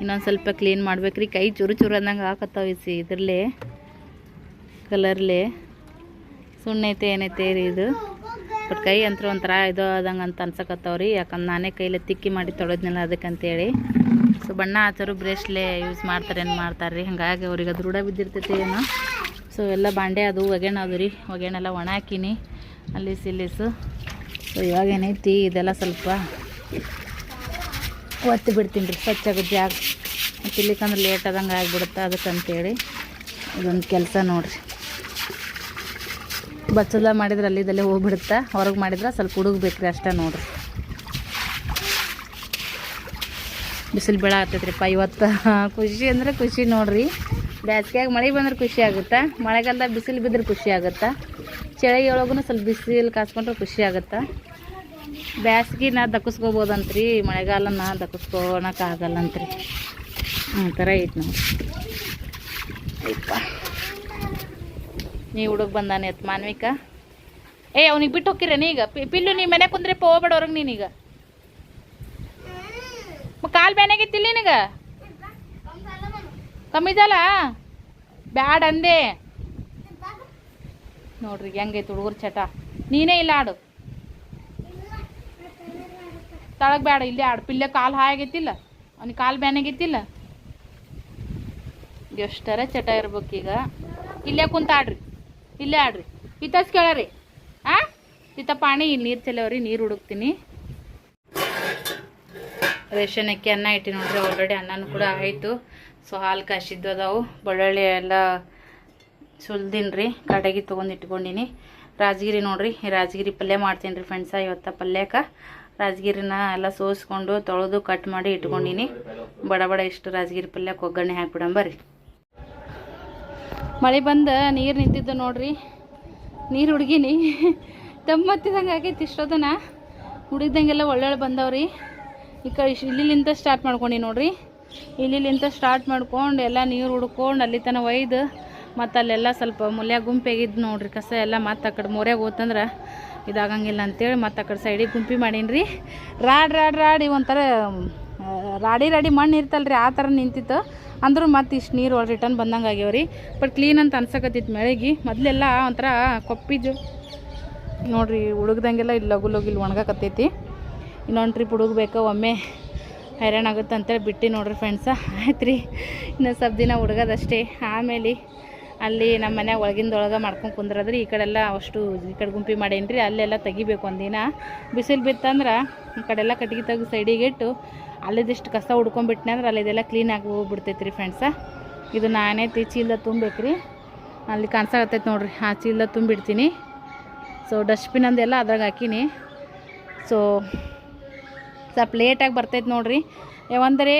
ಇನ್ನೊಂದು ಸ್ವಲ್ಪ ಕ್ಲೀನ್ ಮಾಡ್ಬೇಕ್ರಿ. ಕೈ ಚೂರು ಚುರು ಅಂದಂಗೆ ಹಾಕತ್ತಾವ ಇಸಿ ಇದ್ರಲ್ಲೇ, ಕಲರ್ಲೆ. ಸುಣ್ಣ ಐತೆ ಏನೈತೆ ರೀ ಇದು? ಬಟ್ ಕೈ ಅಂತೂ ಒಂಥರ ಇದು ಆದಂಗೆ ಅಂತ ಅನ್ಸಕತ್ತವ್ರಿ ಯಾಕಂದ್ರೆ ನಾನೇ ಕೈಲಿ ತಿಕ್ಕಿ ಮಾಡಿ ತೊಳೆದ್ನಲ್ಲ ಅದಕ್ಕಂತೇಳಿ. ಸೊ ಬಣ್ಣ ಹಚ್ಚರು ಬ್ರೇಸ್ಲೆ ಯೂಸ್ ಮಾಡ್ತಾರೆ, ಏನು ಮಾಡ್ತಾರೆ ರೀ ಹಾಗಾಗಿ ಅವ್ರಿಗೆ ಅದು ರೂಢ ಬಿದ್ದಿರ್ತೈತಿ ಏನೋ. ಸೊ ಎಲ್ಲ ಬಾಂಡೆ ಅದು ಒಗೆಣ ಅದು ರೀ. ಒಗೆಣೆಲ್ಲ ಒಣ ಹಾಕಿನಿ ಅಲ್ಲಿ ಸಿಲ್ಲಿಸು ಸೊ ಇವಾಗ ಏನೈತಿ ಇದೆಲ್ಲ ಸ್ವಲ್ಪ ಒತ್ತಿ ಬಿಡ್ತೀನಿ ರೀ, ಸ್ವಚ್ಛ ಆಗುತ್ತೆ ಜಾಗ. ಇಲ್ಲಿಕಂದ್ರೆ ಲೇಟ್ ಆದಂಗೆ ಆಗಿಬಿಡುತ್ತೆ ಅದಕ್ಕಂತೇಳಿ ಇದೊಂದು ಕೆಲಸ ನೋಡಿರಿ. ಬಚ್ಚಲ ಮಾಡಿದ್ರೆ ಅಲ್ಲಿದಲ್ಲೇ ಹೋಗ್ಬಿಡುತ್ತೆ? ಹೊರಗೆ ಮಾಡಿದ್ರೆ ಸ್ವಲ್ಪ ಹುಡುಗ್ಬೇಕ್ರಿ ಅಷ್ಟೇ ನೋಡಿರಿ. ಬಿಸಿಲು ಬೆಳ ಆಗ್ತೈತ್ರಿಪ್ಪ ಇವತ್ತು. ಖುಷಿ ಅಂದರೆ ಖುಷಿ ನೋಡಿರಿ. ಬ್ಯಾಸ್ಗ್ಯಾಗ ಮಳೆ ಬಂದ್ರೆ ಖುಷಿ ಆಗುತ್ತೆ? ಮಳೆಗಾಲದಾಗ ಬಿಸಿಲು ಬಿದ್ದರೆ ಖುಷಿ ಆಗುತ್ತೆ? ಚಳಿ ಒಳಗೂ ಸ್ವಲ್ಪ ಬಿಸಿಲು ಕಾಸ್ಕೊಂಡ್ರೆ ಖುಷಿ ಆಗುತ್ತೆ? ಬ್ಯಾಸ್ಗಿನ ದಕ್ಕಿಸ್ಕೋಬೋದಂತ್ರಿ ಮಳೆಗಾಲನ ದಕ್ಕಿಸ್ಕೊಳಕ್ಕಾಗಲ್ಲಂತ್ರಿ. ಆ ಥರ ಐತೆ ನಾವು ಅಯ್ಯಪ್ಪ ನೀ ಹುಡುಗ ಬಂದಾನೆ ಅತ್ ಮಾನ್ವಿಕ? ಏ ಅವ್ನಿಗೆ ಬಿಟ್ಟು ಹೋಗಿರೇನ ಈಗ ಪಿಲ್ಲು ನೀ ಮನೆ ಕುಂದ್ರೆ ಹೋಗ್ಬೇಡ ಹೊರಗೆ ನೀನೀಗ. ಕಾಲು ಬೇನಾಗಿತ್ತಿಲ್ಲ ನಿನಗ? ಕಮ್ಮಿದಲ್ಲ ಬ್ಯಾಡ ಅಂದೆ ನೋಡ್ರಿ, ಹೆಂಗೈತೆ ಹುಡುಗರು ಚಟ. ನೀನೇ ಇಲ್ಲ ಆಡು. ತಳಗ್ ಬೇಡ ಇಲ್ಲೇ ಆಡು. ಪಿಲ್ಲೆ ಕಾಲು ಹಾಯಾಗೈತಿಲ್ಲ ಅವ್ನಿಗೆ ಕಾಲು ಬ್ಯಾನಾಗೈತಿಲ್ಲ ಎಷ್ಟರ ಚಟ ಇರ್ಬೇಕೀಗ. ಇಲ್ಲೇ ಕುಂತ ಆಡ್ರಿ. ಇಲ್ಲೇ ಆಡ್ರಿ. ಇತ್ತಸ್ ಕೇಳರಿ. ಆ? ಇತ್ತ ಪಾಣಿ ಇಲ್ಲಿ ನೀರು ಚೆಲ್ಲವ್ರಿ, ನೀರು ಹುಡುಕ್ತೀನಿ. ರೇಷನ್ ಅಕ್ಕಿ ಅನ್ನ ಇಟ್ಟಿ ನೋಡ್ರಿ, ಆಲ್ರೆಡಿ ಅನ್ನನೂ ಕೂಡ ಆಯಿತು. ಸೊ ಹಾಲು ಕಾಸಿದ್ದು ಅದಾವು. ಬೆಳ್ಳುಳ್ಳಿ ಎಲ್ಲ ಸುಲ್ದಿನಿ ರೀ ಕಡೆಗೆ ತೊಗೊಂಡು ಇಟ್ಕೊಂಡಿನಿ. ರಾಜಗಿರಿ ನೋಡ್ರಿ ರಾಜಗಿರಿ ಪಲ್ಯ ಮಾಡ್ತೀನಿ ರೀ ಫ್ರೆಂಡ್ಸ ಇವತ್ತ ಪಲ್ಯಕ್ಕೆ ರಾಜಗಿರಿನ ಎಲ್ಲ ಸೋಸ್ಕೊಂಡು ತೊಳೆದು ಕಟ್ ಮಾಡಿ ಇಟ್ಕೊಂಡಿನಿ. ಬಡ ಬಡ ಇಷ್ಟು ರಾಜಗಿರಿ ಪಲ್ಯಕ್ಕೆ ಒಗ್ಗರಣೆ ಹಾಕ್ಬಿಡಂಬರ್ರಿ ಮಳೆ ಬಂದು ನೀರು ನಿಂತಿದ್ದು ನೋಡ್ರಿ. ನೀರು ಹುಡುಗಿನಿ. ತಮ್ಮತ್ತಿದಂಗೆ ಆಗೈತಿ ಇಷ್ಟೋದನ ಹುಡುಗ್ದಂಗೆಲ್ಲ ಒಳ್ಳೊಳ್ಳೆ ಬಂದವ್ರಿ. ಈ ಕಡೆ ಇಲ್ಲಿಂದ ಸ್ಟಾರ್ಟ್ ಮಾಡ್ಕೊಂಡು ನೋಡ್ರಿ. ಇಲ್ಲಿಲಿಂದ ಸ್ಟಾರ್ಟ್ ಮಾಡ್ಕೊಂಡು ಎಲ್ಲ ನೀರು ಹುಡ್ಕೊಂಡು ಅಲ್ಲಿ ತನಕ ಒಯ್ದು ಮತ್ತು ಅಲ್ಲೆಲ್ಲ ಸ್ವಲ್ಪ ಮುಲ್ಯ ಗುಂಪಿಗಿದ್ದು ನೋಡ್ರಿ ಕಸ ಎಲ್ಲ ಮತ್ತು ಆ ಕಡೆ ಮೋರ್ಯಾಗ ಹೋತಂದ್ರೆ ಇದಾಗಂಗಿಲ್ಲ ಅಂತೇಳಿ ಮತ್ತು ಆ ಕಡೆ ಸೈಡಿಗೆ ಗುಂಪಿ ಮಾಡೀನಿ ರೀ ರಾಡ್ ರಾಡ್ ರಾಡಿ ಒಂಥರ ರಾಡಿ ರಾಡಿ ಮಣ್ಣು ಇರ್ತಲ್ಲ ರೀ ಆ ಥರ ನಿಂತಿತ್ತು. ಅಂದರೂ ಮತ್ತೆ ಇಷ್ಟು ನೀರು ರಿಟರ್ನ್ ಬಂದಂಗೆ ಆಗ್ಯಾವ ರೀ ಬಟ್ ಕ್ಲೀನ್ ಅಂತ ಅನ್ಸಕತ್ತಿತ್ತು ಮೆಳಗಿ. ಮೊದಲೆಲ್ಲ ಒಂಥರ ಕೊಪ್ಪಿದ್ದು ನೋಡ್ರಿ ಹುಡುಗ್ದಂಗೆಲ್ಲ ಇಲ್ಲಿ ಲಗು ಲಗು ಇಲ್ಲಿ ಒಣಗಾಕತ್ತೈತಿ. ಇನ್ನೊಂದು ಟ್ರಿಪ್ ಹುಡುಗ್ಬೇಕು ಒಮ್ಮೆ ಹೈರಾಣ ಆಗುತ್ತೆ ಅಂತೇಳಿ ಬಿಟ್ಟು ನೋಡ್ರಿ ಫ್ರೆಂಡ್ಸ ಆಯ್ತು ರೀ ಇನ್ನೊಂದು ಸ್ವಲ್ಪ ದಿನ ಹುಡುಗದಷ್ಟೇ ಆಮೇಲೆ ಅಲ್ಲಿ ನಮ್ಮ ಮನೆ ಒಳಗಿಂದೊಳಗೆ ಮಾಡ್ಕೊಂಡು ಕುಂದ್ರದ್ರಿ, ಈ ಕಡೆಲ್ಲ ಅಷ್ಟು ಈ ಕಡೆ ಗುಂಪಿ ಮಾಡೇನಿ ರೀ ಅಲ್ಲೆಲ್ಲ ತೆಗಿಬೇಕು ಒಂದಿನ. ಬಿಸಿಲು ಬಿತ್ತಂದ್ರೆ ಈ ಕಡೆಲ್ಲ ಕಟ್ಟಿಗೆ ತೆಗೆದು ಸೈಡಿಗೆ ಇಟ್ಟು ಅಲ್ಲಿದಿಷ್ಟು ಕಸ ಹುಡ್ಕೊಂಡ್ಬಿಟ್ನೆ ಅಂದ್ರೆ ಅಲ್ಲಿದೆಲ್ಲ ಕ್ಲೀನ್ ಆಗಿ ಹೋಗ್ಬಿಡ್ತೈತೆ ರೀ ಫ್ರೆಂಡ್ಸ ಇದು ನಾನೇ ತಿ ಚೀಲ ತುಂಬಬೇಕು ರೀ ಅಲ್ಲಿ ಕಾಣಿಸಾಕತ್ತೈತೆ ನೋಡ್ರಿ, ಆ ಚೀಲ ತುಂಬಿಡ್ತೀನಿ. ಸೊ ಡಸ್ಟ್ಬಿನ್ ಅಂದೆಲ್ಲ ಅದ್ರಾಗ ಹಾಕೀನಿ. ಸೊ ಸ್ವಲ್ಪ ಲೇಟಾಗಿ ಬರ್ತೈತೆ ನೋಡ್ರಿ. ಯಾವಂದ್ರೆ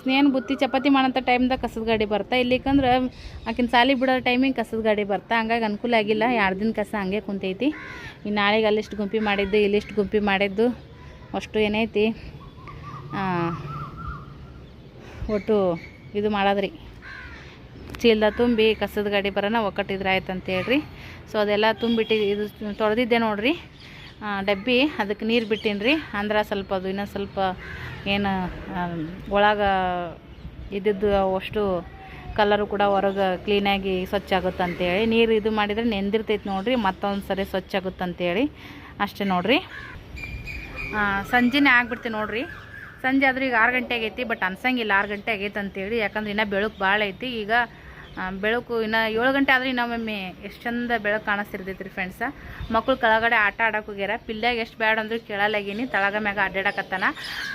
ಸ್ನೇಹನ್ ಬುತ್ತಿ ಚಪಾತಿ ಮಾಡೋಂಥ ಟೈಮ್ದಾಗ ಕಸದ ಗಾಡಿ ಬರ್ತಾ. ಇಲ್ಲಿಕಂದ್ರೆ ಆಕಿನ ಸಾಲಿ ಬಿಡೋ ಟೈಮಿಗೆ ಕಸದ ಗಾಡಿ ಬರ್ತಾ. ಹಂಗಾಗಿ ಅನುಕೂಲ ಆಗಿಲ್ಲ. ಎರಡು ದಿನ ಕಸ ಹಂಗೆ ಕುಂತೈತಿ. ಇನ್ನು ನಾಳೆಗೆ ಅಲ್ಲಿಷ್ಟು ಗುಂಪಿ ಮಾಡಿದ್ದು, ಇಲ್ಲಿಷ್ಟು ಗುಂಪಿ ಮಾಡಿದ್ದು, ಅಷ್ಟು ಏನೈತಿ? ಒಟ್ಟು ಇದು ಮಾಡೋದ್ರಿ. ಚೀಲ್ದ ತುಂಬಿ ಕಸದ ಗಾಡಿ ಬರೋಣ ಒಕ್ಕಟ್ಟಿದ್ರೆ ಆಯ್ತು ಅಂತ ಹೇಳ್ರಿ. ಸೊ ಅದೆಲ್ಲ ತುಂಬಿಟ್ಟು, ಇದು ತೊಳೆದಿದ್ದೆ ನೋಡ್ರಿ. ಡಬ್ಬಿ, ಅದಕ್ಕೆ ನೀರು ಬಿಟ್ಟೀನಿ ರೀ. ಅಂದ್ರೆ ಸ್ವಲ್ಪ ಅದು ಇನ್ನೂ ಸ್ವಲ್ಪ ಏನು ಒಳಗೆ ಇದ್ದಿದ್ದು ಅಷ್ಟು ಕಲರು ಕೂಡ ಹೊರಗೆ ಕ್ಲೀನಾಗಿ ಸ್ವಚ್ಛ ಆಗುತ್ತೆ ಅಂತೇಳಿ ನೀರು ಇದು ಮಾಡಿದರೆ ನೆಂದಿರ್ತೈತೆ ನೋಡಿರಿ, ಮತ್ತೊಂದು ಸರಿ ಸ್ವಚ್ಛ ಆಗುತ್ತೆ ಅಂತೇಳಿ ಅಷ್ಟೇ ನೋಡಿರಿ. ಸಂಜೆನೇ ಆಗ್ಬಿಡ್ತೀವಿ ನೋಡಿರಿ. ಸಂಜೆ ಆದ್ರೆ ಈಗ ಆರು ಗಂಟೆ ಆಗೈತಿ ಬಟ್ ಅನ್ಸಂಗಿಲ್ಲ, ಆರು ಗಂಟೆ ಆಗೈತೆ ಅಂತೇಳಿ ಯಾಕಂದ್ರೆ ಇನ್ನೂ ಬೆಳಕು ಭಾಳ ಐತಿ. ಈಗ ಬೆಳಕು ಇನ್ನು ಏಳು ಗಂಟೆ ಆದ್ರೆ ಇನ್ನೊಮ್ಮೆ ಎಷ್ಟು ಚಂದ ಬೆಳಕು ಕಾಣಿಸ್ತಿರ್ತೈತೆ ರೀ ಫ್ರೆಂಡ್ಸ ಮಕ್ಕಳು ಕೆಳಗಡೆ ಆಟ ಆಡೋಕೆ ಹೋಗ್ಯಾರ. ಪಿಲ್ಲಾಗ ಎಷ್ಟು ಬ್ಯಾಡ ಅಂದ್ರೂ ಕೇಳಲಾಗೀನಿ, ತಳಗ ಮ್ಯಾಗ ಅಡ್ಡಾಡಕತ್ತಾನ.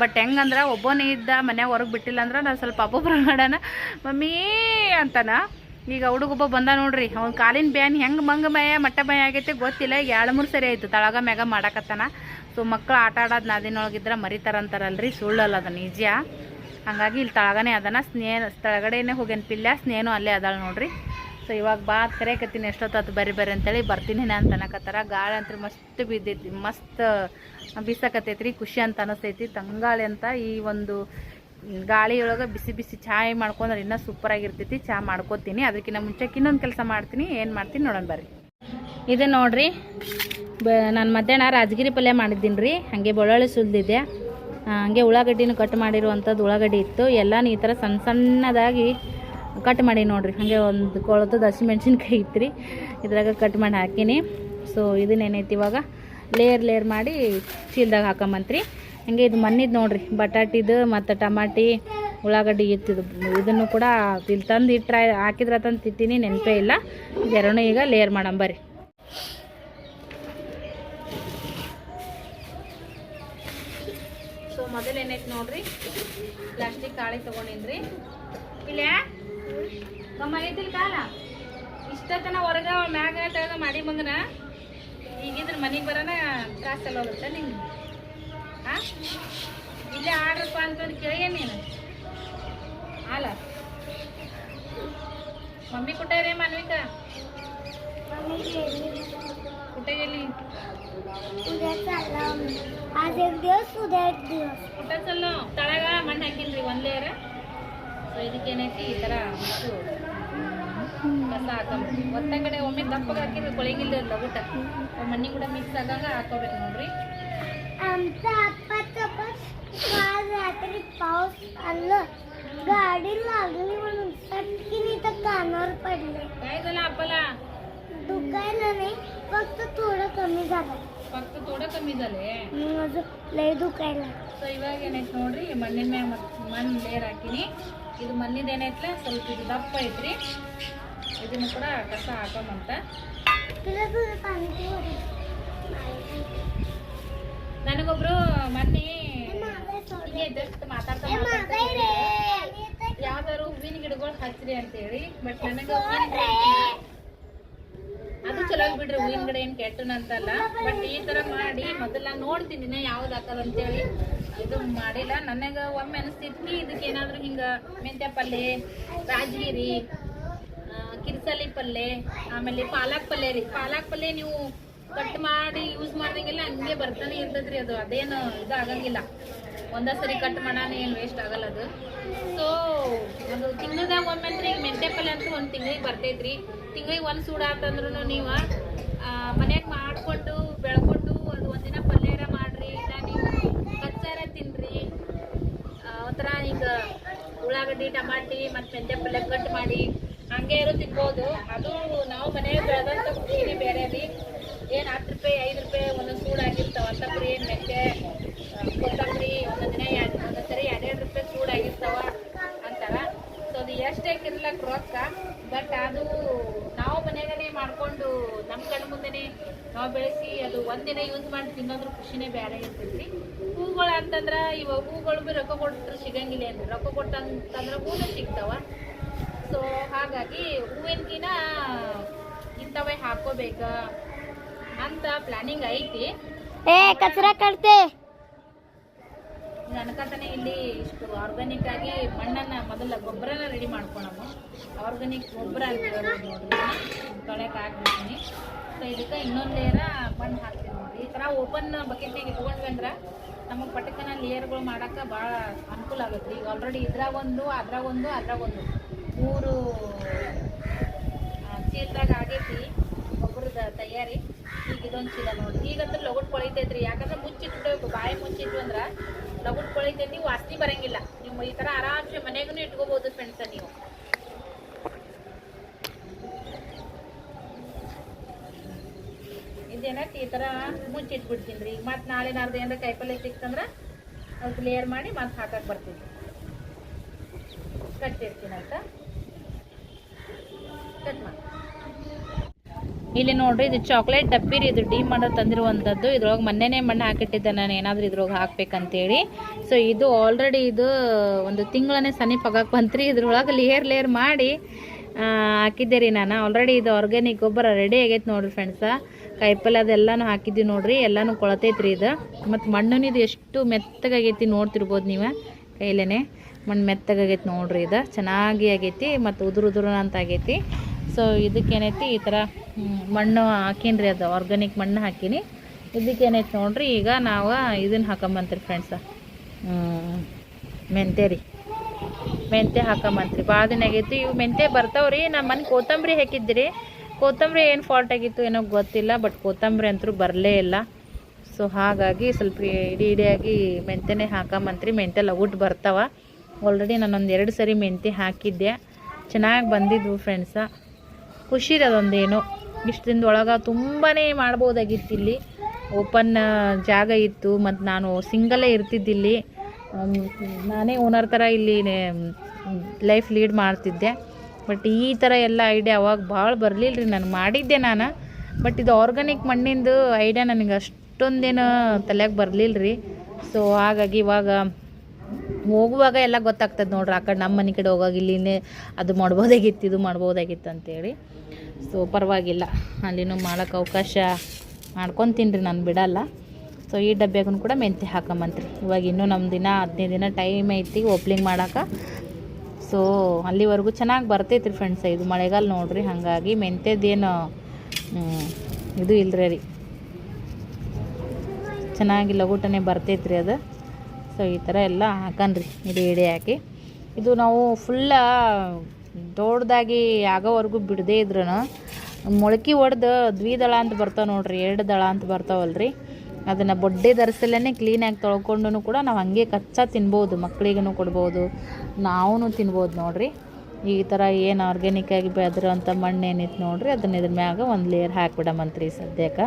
ಬಟ್ ಹೆಂಗಂದ್ರೆ ಒಬ್ಬನೇ ಇದ್ದ ಮನ್ಯಾಗ ಹೊರಗೆ ಬಿಟ್ಟಿಲ್ಲ ಅಂದ್ರೆ ನಾನು ಸ್ವಲ್ಪ ಅಬ್ಬೊಬ್ಬರ ಮಾಡಣ. ಮಮ್ಮೀ ಅಂತಾನ. ಈಗ ಹುಡುಗೊಬ್ಬ ಬಂದ ನೋಡ್ರಿ, ಅವ್ನ ಕಾಲಿನ ಬ್ಯಾನ್ ಹೆಂಗೆ ಮಂಗ ಮಯ, ಮಟ್ಟ ಮಯ ಆಗೈತೆ ಗೊತ್ತಿಲ್ಲ. ಈಗ ಎರಡು ಮೂರು ಸರಿ ಆಯಿತು, ತಳಗ ಮ್ಯಾಗ ಮಾಡಕತ್ತಾನ. ಸೊ ಮಕ್ಕಳು ಆಟ ಆಡೋದು ನಾದಿನೊಳಗಿದ್ರೆ ಮರಿತಾರಂತಾರಲ್ರಿ, ಸುಳ್ಳಲ್ಲ ಅದು ನಿಜ. ಹಾಗಾಗಿ ಇಲ್ಲಿ ತಳಗನೆ ಅದನ. ಸ್ನೇಹ, ತಳಗಡೆನೇ ಹೋಗ್ಯಾನ ಪಿಲ್ಲ, ಸ್ನೇಹನೂ ಅಲ್ಲೇ ಅದಾಳ ನೋಡ್ರಿ. ಸೊ ಇವಾಗ ಬಾ, ಕರೆಯಕತ್ತೀನಿ ಎಷ್ಟೊತ್ತು ಬರ್ರಿ ಬರ್ರಿ ಅಂತೇಳಿ ಬರ್ತೀನಿ ನಾನು ಅನ್ನಕತ್ತಾರ ಗಾಳಿ ಅಂತ ಮಸ್ತ್ ಬಿದ್ದೈತಿ, ಮಸ್ತ್ ಬೀಸಕತ್ತೈತ್ರಿ ಖುಷಿ ಅಂತ ಅನಿಸ್ತೈತಿ. ತಂಗಾಳಿ ಅಂತ ಈ ಒಂದು ಗಾಳಿಯೊಳಗೆ ಬಿಸಿ ಬಿಸಿ ಚಾಯ್ ಮಾಡ್ಕೊಂಡ್ರೆ ಇನ್ನೂ ಸೂಪರಾಗಿರ್ತೈತಿ ಚಹಾ ಮಾಡ್ಕೋತೀನಿ. ಅದಕ್ಕಿಂತ ಮುಂಚೆಕ್ಕೆ ಇನ್ನೊಂದು ಕೆಲಸ ಮಾಡ್ತೀನಿ. ಏನು ಮಾಡ್ತೀನಿ ನೋಡೋಣ ಬರ್ರಿ. ಇದೆ ನೋಡ್ರಿ, ಬ ನಾನು ಮಧ್ಯಾಹ್ನ ರಾಜಗಿರಿ ಪಲ್ಯ ಮಾಡಿದ್ದೀನಿ ರೀ ಹಾಗೆ ಬೆಳ್ಳುಳ್ಳಿ ಸುಲಿದಿದ್ದೆ ಹಾಗೆ ಉಳ್ಳಾಗಡ್ಡಿನೂ ಕಟ್ ಮಾಡಿರುವಂಥದ್ದು ಉಳ್ಳಾಗಡ್ಡಿ ಇತ್ತು. ಎಲ್ಲ ಈ ಥರ ಸಣ್ಣ ಸಣ್ಣದಾಗಿ ಕಟ್ ಮಾಡಿ ನೋಡಿರಿ. ಹಾಗೆ ಒಂದು ಕೊಳತದ ಹಸಿಮೆಣ್ಸಿನ್ಕಾಯಿ ಇತ್ತು ರೀ ಇದ್ರಾಗ ಕಟ್ ಮಾಡಿ ಹಾಕೀನಿ. ಸೊ ಇದನ್ನೇನೈತಿ ಇವಾಗ ಲೇಯರ್ ಲೇಯರ್ ಮಾಡಿ ಚೀಲ್ದಾಗ ಹಾಕೊಂಬಂತ್ರಿ ಹಂಗೆ ಇದು ಮಣ್ಣಿದ್ದು ನೋಡಿರಿ. ಬಟಾಟಿದು ಮತ್ತು ಟಮಾಟಿ, ಉಳ್ಳಾಗಡ್ಡಿ ಇತ್ತಿದ್ದು ಇದನ್ನು ಕೂಡ ಇಲ್ಲಿ ತಂದು ಇಟ್ಟರೆ ಹಾಕಿದ್ರೆ ತಂದು ತಿಂತೀನಿ ನೆನಪೇ ಇಲ್ಲ. ಇದೆರಡೂ ಈಗ ಲೇಯರ್ ಮಾಡಂಬರಿ ಮೊದಲು ಏನೈತೆ ನೋಡ್ರಿ? ಪ್ಲಾಸ್ಟಿಕ್ ಕಾಳಿ ತೊಗೊಂಡಿನ್ರಿ. ಇಲ್ಲ? ಕಮ್ಮ ಐತಿಲ್ ಕಾಲ. ಇಷ್ಟತನ ಹೊರಗ ಮ್ಯಾಗ ತೆಗೆದ ಮಾಡಿ ಮಗನ ಈಗಿದ್ರ ಮನೆಗೆ ಬರೋಣ ತ್ರಾಸ ಎಲ್ಲ ಹೋಗುತ್ತೆ ನಿಂಗೆ. ಹಾ? ಇಲ್ಲೇ ಆಡ್ರಪ್ಪ ಅಂತಂದು ಕೇಳಿಯ ನೀನು. ಅಲ್ಲ. ಮಮ್ಮಿ ರೀ ಮಾನ್ವಿಕ? मम्मी गेली कुठे उद्या चालला आम्ही. आज एक दिवस उद्या एक दिवस ಕುಟ್ಟ ಚಲ್ಲೋ ತಳಗ ಮಣ್ಣು ಹಾಕಿನ್ರಿ ಒಂದ್ ಲೇಯರ್ ಸೊ ಇದಕ್ಕೇನೈತಿ ಈ ಥರ ಇಷ್ಟು ಕಸ ಹಾಕೊಂಬ್ರಿ ಒತ್ತ ಕಡೆ ಒಮ್ಮೆ ದಪ್ಪಗೆ ಹಾಕಿದ್ರೆ ಕೊಳಗಿಲ್ಲ ಲಗುಟ ಮಣ್ಣಿ ಕೂಡ ಮಿಕ್ಸ್ ಆಗಾಗ ಹಾಕೋಬೇಕು ನೋಡ್ರಿ आमचा आप्पाचा पण काल रात्री पाऊस आलं गाडी लागली म्हणून चटकीन इथं कानावर पडले काय झालं आपल्याला दुखायला नाही फक्त थोडं कमी झालं ಫಕ್ತ ತೋಡ ಕಮ್ಮಿ झाले मग माझं लय दुखायला ಸೊ ಇವಾಗ ಏನೈತಿ ನೋಡ್ರಿ ಮಣ್ಣಿನ ಮ್ಯಾಗ ಮಣ್ಣು ಲೇಯರ್ ಹಾಕಿನಿ ಇದು ಮಣ್ಣಿದ ಏನೈತ್ಲ ಸ್ವಲ್ಪ ಇದು ದಪ್ಪ ಐತ್ರಿ ಇದನ್ನು ಕೂಡ ಕಸ ಹಾಕೊಂಬಂತ तुला तुझं पाणी ठेवलं. ನನಗೊಬ್ರು ಮೊನ್ನೆ हे मागं सोड. ಹಿಂಗೆ ಜಸ್ಟ್ ಮಾತಾಡ್ತಾ हे मागं ಮಾತಾಡ್ತಾ आहे रे. ಯಾವ್ದಾದ್ರು ಹೂವಿನ ಗಿಡಗಳು ಹಚ್ಚ್ರಿ ಅಂತೇಳಿ ಬಟ್ ನನಗೆ सोड रे. ಅದು ಚಲೋ ಬಿಡ್ರಿ ಹೂವಿನ ಗಿಡ ಏನ್ ಕೆಟ್ಟನ ಅಂತಲ್ಲ. ಬಟ್ ಈ ತರ ಮಾಡಿ ಮೊದಲ ನೋಡ್ತೀನಿ ನಾ ಯಾವ್ದು ಹಾಕದ ಅಂತೇಳಿ. ಇದು ಮಾಡಿಲ್ಲ. ನನಗ ಒಮ್ಮೆ ಅನಿಸ್ತೈತಿ ಇದಕ್ಕೆ ಏನಾದ್ರು ಹಿಂಗ ಮೆಂತ್ಯ ಪಲ್ಲೆ, ರಾಜಗಿರಿ ಕಿರ್ಸಲಿ ಪಲ್ಲೆ, ಆಮೇಲೆ ಪಾಲಕ್ ಪಲ್ಲೆ ರೀ. ಪಾಲಕ್ ಪಲ್ಲೆ ನೀವು ಕಟ್ ಮಾಡಿ ಯೂಸ್ ಮಾಡ್ದಂಗೆಲ್ಲ ಹಂಗೆ ಬರ್ತಾನೆ ಇರ್ತದ್ರಿ ಅದು. ಅದೇನು ಇದು ಆಗಂಗಿಲ್ಲ. ಒಂದೇ ಸರಿ ಕಟ್ ಮಾಡಾನೆ ಏನು ವೇಸ್ಟ್ ಆಗಲ್ಲ ಅದು. ಸೊ ಒಂದು ತಿಂಗಳದಾಗ ಒಮ್ಮೆ ಅಂದ್ರೆ ಈಗ ಮೆಂತ್ಯ ಪಲ್ಯ ಅಂತೂ ಒಂದು ತಿಂಗಳಿಗೆ ಬರ್ತೈತ್ರಿ. ತಿಂಗಳಿಗೆ ಒಂದು ಸೂಡ ಅಂತಂದ್ರೂ ನೀವು ಮನೆಯಾಗ ಮಾಡಿಕೊಂಡು ಬೆಳ್ಕೊಂಡು ಅದು ಒಂದಿನ ಪಲ್ಯರ ಮಾಡಿರಿ, ಇಲ್ಲ ನೀವು ಕಚ್ಚಾರ ತಿನ್ನಿರಿ ಒಂಥರ ಈಗ ಉಳ್ಳಾಗಡ್ಡಿ, ಟಮಾಟಿ, ಮತ್ತು ಮೆಂತ್ಯ ಪಲ್ಯ ಕಟ್ ಮಾಡಿ ಹಂಗೆ ಇರೋ ತಿನ್ಬೋದು. ಅದು ನಾವು ಮನೆಯಾಗ ಬೆಳೆದಂಥ ಖುಷಿನೇ ಬೇರೆ ರೀ. ಏನು ಹತ್ತು ರೂಪಾಯಿ, ಐದು ರೂಪಾಯಿ ಒಂದೊಂದು ಸೂಡ ಆಗಿರ್ತಾವೆ. ಅಂತಂದ್ರೆ ಏನು ಮೆಂತ್ಯ ಕೊತ್ತಂಬರಿ, ಒಂದೊಂದು ದಿನ ಎರಡು, ಒಂದೊಂದು ಸರಿ ಎರಡೆರಡು ರೂಪಾಯಿ ಸೂಡ ಆಗಿರ್ತಾವ. ಇರ್ಲಕ್ ರೊಕ್ಕ ಬಟ್ ಅದು ನಾವು ಮನೆಗನೆ ಮಾಡ್ಕೊಂಡು ನಮ್ಮ ಕಣ್ಣು ಮುಂದೆನೆ ನಾವು ಬೆಳೆಸಿ ಅದು ಒಂದಿನ ಯೂಸ್ ಮಾಡಿ ತಿನ್ನೋದ್ರ ಖುಷಿನೇ ಬೇರೆ ಇರ್ತೈತಿ. ಹೂಗಳು ಅಂತಂದ್ರೆ ಇವಾಗ ಹೂಗಳು ಬಿ ರೊಕ್ಕ ಕೊಟ್ಟರು ಸಿಗಂಗಿಲ್ಲ ಅಂದ್ರೆ ರೊಕ್ಕ ಕೊಟ್ಟಂತಂದ್ರೆ ಹೂನು ಸಿಗ್ತಾವ. ಸೊ ಹಾಗಾಗಿ ಹೂವಿನಗಿನ ಇಂಥವೇ ಹಾಕೋಬೇಕ ಅಂತ ಪ್ಲಾನಿಂಗ್ ಐತಿ. ಏ, ಕಚ್ರ ಕಟ್ತೆ ಇದು ಇಲ್ಲಿ ಇಷ್ಟು ಆರ್ಗ್ಯಾನಿಕ್ ಆಗಿ ಮಣ್ಣನ್ನು ಮೊದಲ ಗೊಬ್ಬರನ ರೆಡಿ ಮಾಡ್ಕೊಳಮ್ಮ ಆರ್ಗ್ಯಾನಿಕ್ ಗೊಬ್ಬರ ಅಂತ ಹಾಕ್ಬಿಡ್ತೀನಿ. ಸೊ ಇದಕ್ಕೆ ಇನ್ನೊಂದು ಲೇಯರ ಮಣ್ಣು ಹಾಕ್ತೀನಿ ನೋಡಿರಿ ಈ ಥರ ಓಪನ್ ಬಕೆಟ್ನಾಗ ಇಟ್ಕೊಂಡ್ವಿ ಅಂದ್ರೆ ನಮಗೆ ಪಟಕನ ಲೇಯರ್ಗಳು ಮಾಡೋಕ್ಕೆ ಭಾಳ ಅನುಕೂಲ ಆಗುತ್ತೆ. ಈಗ ಆಲ್ರೆಡಿ ಇದ್ರಾಗ ಒಂದು ಅದ್ರಾಗೊಂದು ಅದ್ರಾಗ ಒಂದು. ಮೂರು ಚೇತ್ರಾಗ ಆಗೈತಿ. ಗೊಬ್ಬರದ ತಯಾರಿ. ಈಗ ಇದೊಂದು ಚೀಲ ನೋಡಿ. ಈಗಂದ್ರೆ ಲಗುಟ್ ಕೊಳಿತೈತ್ರಿ ಯಾಕಂದ್ರೆ ಮುಚ್ಚಿಟ್ಬಿಡ್ಬೇಕು. ಬಾಯಿ ಮುಚ್ಚಿಟ್ವಿ ಅಂದ್ರೆ ಲಗುಟ್ ನೀವು ವಾಸನೆ ಬರಂಗಿಲ್ಲ. ನೀವು ಈ ಥರ ಆರಾಮ್ಸೆ ಮನೆಗೂ ಇಟ್ಕೋಬೋದು ಫ್ರೆಂಡ್ಸ ನೀವು. ಇದೇನಕ್ಕೆ ಈ ಥರ ಮುಚ್ಚಿಟ್ಬಿಡ್ತೀನಿ ರೀ ಈಗ ಮತ್ತೆ ನಾಳೆ ನಾಡ್ದು ಏನಾರ ಕಾಯಿಪಲ್ಲೆ ಸಿಕ್ತಂದ್ರೆ ಅದು ಕ್ಲಿಯರ್ ಮಾಡಿ ಮತ್ತೆ ಹಾಕಕ್ಕೆ ಬರ್ತೀನಿ ಕಟ್ಟಿರ್ತೀನಿ ಆಯ್ತಾ? ಕಟ್ ಮಾಡಿ. ಇಲ್ಲಿ ನೋಡ್ರಿ, ಇದು ಚಾಕ್ಲೇಟ್ ಡಬ್ಬಿ ರೀ ಇದು ಡೀ ಮಾಡೋ ತಂದಿರುವಂಥದ್ದು. ಇದ್ರೊಳಗೆ ಮೊನ್ನೆನೇ ಮಣ್ಣು ಹಾಕಿಟ್ಟಿದ್ದೆ ನಾನು, ಏನಾದರೂ ಇದ್ರೊಳಗೆ ಹಾಕ್ಬೇಕಂತೇಳಿ. ಸೊ ಇದು ಆಲ್ರೆಡಿ ಇದು ಒಂದು ತಿಂಗಳನೇ ಸನಿಪ್ ಆಗಕ್ಕೆ ಬಂತ್ರಿ. ಇದ್ರೊಳಗೆ ಲೇಯರ್ ಲೇಯರ್ ಮಾಡಿ ಹಾಕಿದ್ದೆ ರೀ ನಾನು. ಆಲ್ರೆಡಿ ಇದು ಆರ್ಗ್ಯಾನಿಕ್ ಗೊಬ್ಬರ ರೆಡಿ ಆಗೈತೆ ನೋಡ್ರಿ ಫ್ರೆಂಡ್ಸ ಕಾಯಿಪಲ್ಲೆ ಅದೆಲ್ಲನೂ ಹಾಕಿದ್ದೀವಿ ನೋಡ್ರಿ. ಎಲ್ಲನೂ ರೀ ಇದು. ಮತ್ತು ಮಣ್ಣು ಇದು ಎಷ್ಟು ಮೆತ್ತಗಾಗೈತಿ ನೋಡ್ತಿರ್ಬೋದು ನೀವು ಕೈಲೇನೆ. ಮಣ್ಣು ಮೆತ್ತಗಾಗೈತಿ ನೋಡ್ರಿ ಇದು. ಚೆನ್ನಾಗಿ ಆಗೈತಿ, ಮತ್ತು ಉದುರು ಉದುರು ಅಂತ ಆಗೈತಿ ಸೊ ಇದಕ್ಕೇನೈತಿ ಈ ಥರ ಮಣ್ಣು ಹಾಕೀನಿ ಅದು ಆರ್ಗ್ಯಾನಿಕ್ ಮಣ್ಣು ಹಾಕೀನಿ. ಇದಕ್ಕೇನೈತಿ ನೋಡ್ರಿ, ಈಗ ನಾವು ಇದನ್ನು ಹಾಕೊಂಬಂತೀರಿ ಫ್ರೆಂಡ್ಸ ಮೆಂತ್ಯ ರೀ. ಮೆಂತೆ ಹಾಕೊಂಬಂತ್ರಿ. ಭಾಳ ದಿನ ಆಗೈತಿ, ಇವು ಮೆಂತೆ ಬರ್ತಾವ್ರಿ. ನಮ್ಮ ಮನೆ ಕೊತ್ತಂಬರಿ ಹಾಕಿದ್ರಿ ಕೊತ್ತಂಬರಿ ಏನು ಫಾಲ್ಟ್ ಆಗಿತ್ತು ಏನೋ ಗೊತ್ತಿಲ್ಲ ಬಟ್ ಕೊತ್ತಂಬರಿ ಅಂತೂ ಬರಲೇ ಇಲ್ಲ. ಸೊ ಹಾಗಾಗಿ ಸ್ವಲ್ಪ ಇಡೀ ಇಡಿಯಾಗಿ ಮೆಂತೆನೇ ಹಾಕೊಂಬಂತ್ರಿ. ಮೆಂತೆ ಲಗುಟ್ ಬರ್ತಾವ. ಆಲ್ರೆಡಿ ನಾನೊಂದು ಎರಡು ಸರಿ ಮೆಂತ್ಯ ಹಾಕಿದ್ದೆ. ಚೆನ್ನಾಗಿ ಬಂದಿದ್ವು ಫ್ರೆಂಡ್ಸ ಖುಷಿ ಇರೋದೊಂದೇನು ಇಷ್ಟು ದಿನದೊಳಗೆ ತುಂಬಾ ಮಾಡ್ಬೋದಾಗಿತ್ತು ಇಲ್ಲಿ. ಓಪನ್ ಜಾಗ ಇತ್ತು ಮತ್ತು ನಾನು ಸಿಂಗಲೇ ಇರ್ತಿದ್ದಿಲ್ಲಿ. ನಾನೇ ಓನರ್ ಥರ ಇಲ್ಲಿ ಲೈಫ್ ಲೀಡ್ ಮಾಡ್ತಿದ್ದೆ. ಬಟ್ ಈ ಥರ ಎಲ್ಲ ಐಡಿಯಾ ಅವಾಗ ಭಾಳ ಬರಲಿಲ್ಲ ರೀ ನಾನು ಮಾಡಿದ್ದೆ ನಾನು. ಬಟ್ ಇದು ಆರ್ಗಾನಿಕ್ ಮಣ್ಣಿಂದು ಐಡಿಯಾ ನನಗೆ ಅಷ್ಟೊಂದೇನು ತಲೆಯಾಗ ಬರಲಿಲ್ಲ ರೀ. ಸೊ ಹಾಗಾಗಿ ಇವಾಗ ಹೋಗುವಾಗ ಎಲ್ಲ ಗೊತ್ತಾಗ್ತದೆ ನೋಡ್ರಿ ಆ ಕಡೆ ನಮ್ಮ ಮನೆ ಕಡೆ ಹೋಗಾಗ ಇಲ್ಲಿನೇ ಅದು ಮಾಡ್ಬೋದಾಗಿತ್ತು, ಇದು ಮಾಡ್ಬೋದಾಗಿತ್ತು ಅಂತೇಳಿ. ಸೊ ಪರವಾಗಿಲ್ಲ ಅಲ್ಲಿನೂ ಮಾಡೋಕೆ ಅವಕಾಶ ಮಾಡ್ಕೊತೀನಿ ರೀ ನಾನು ಬಿಡಲ್ಲ. ಸೊ ಈ ಡಬ್ಬ್ಯಾಗೂ ಕೂಡ ಮೆಂತ್ಯ ಹಾಕೊಂಬಂತ್ರಿ ಇವಾಗ ಇನ್ನೂ ನಮ್ಮ ದಿನ ಹದಿನೈದು ದಿನ ಟೈಮ್ ಐತಿ ಓಪ್ಲಿಂಗ್ ಮಾಡೋಕೆ. ಸೊ ಅಲ್ಲಿವರೆಗೂ ಚೆನ್ನಾಗಿ ಬರ್ತೈತ್ರಿ ಫ್ರೆಂಡ್ಸ್ ಇದು ಮಳೆಗಾಲ ನೋಡ್ರಿ ಹಾಗಾಗಿ ಮೆಂತ್ಯದ್ದೇನು ಹ್ಮ್, ಇದು ಇಲ್ಲರಿ ರೀ. ಚೆನ್ನಾಗಿ ಲಗೋಟನೆ ಬರ್ತೈತ್ರಿ ಅದು. ಸೊ ಈ ಥರ ಎಲ್ಲ ಹಾಕನ್ರಿ ಇಡೀ ಇಡೀ ಹಾಕಿ. ಇದು ನಾವು ಫುಲ್ಲ ದೊಡ್ಡದಾಗಿ ಆಗೋವರೆಗೂ ಬಿಡದೇ ಇದ್ರೂ ಮೊಳಕೆ ಒಡೆದು ದ್ವಿದಳ ಅಂತ ಬರ್ತಾವೆ ನೋಡ್ರಿ, ಎರಡು ದಳ ಅಂತ ಬರ್ತಾವಲ್ರಿ. ಅದನ್ನು ಬೊಡ್ಡೆ ಧರಿಸಲೇ ಕ್ಲೀನಾಗಿ ತೊಳ್ಕೊಂಡು ಕೂಡ ನಾವು ಹಾಗೆ ಕಚ್ಚಾ ತಿನ್ಬೋದು ಮಕ್ಕಳಿಗೂ ಕೊಡ್ಬೋದು ನಾವೂ ತಿನ್ಬೋದು ನೋಡ್ರಿ. ಈ ಥರ ಏನು ಆರ್ಗ್ಯಾನಿಕ್ಕಾಗಿ ಬೆಳೆದಿರೋಂಥ ಮಣ್ಣು ಏನೈತೆ ನೋಡ್ರಿ, ಅದನ್ನ ಇದ್ರ ಮ್ಯಾಗ ಒಂದು ಲೇಯರ್ ಹಾಕಿಬಿಡಮಂತ್ರಿ ಸದ್ಯಕ್ಕೆ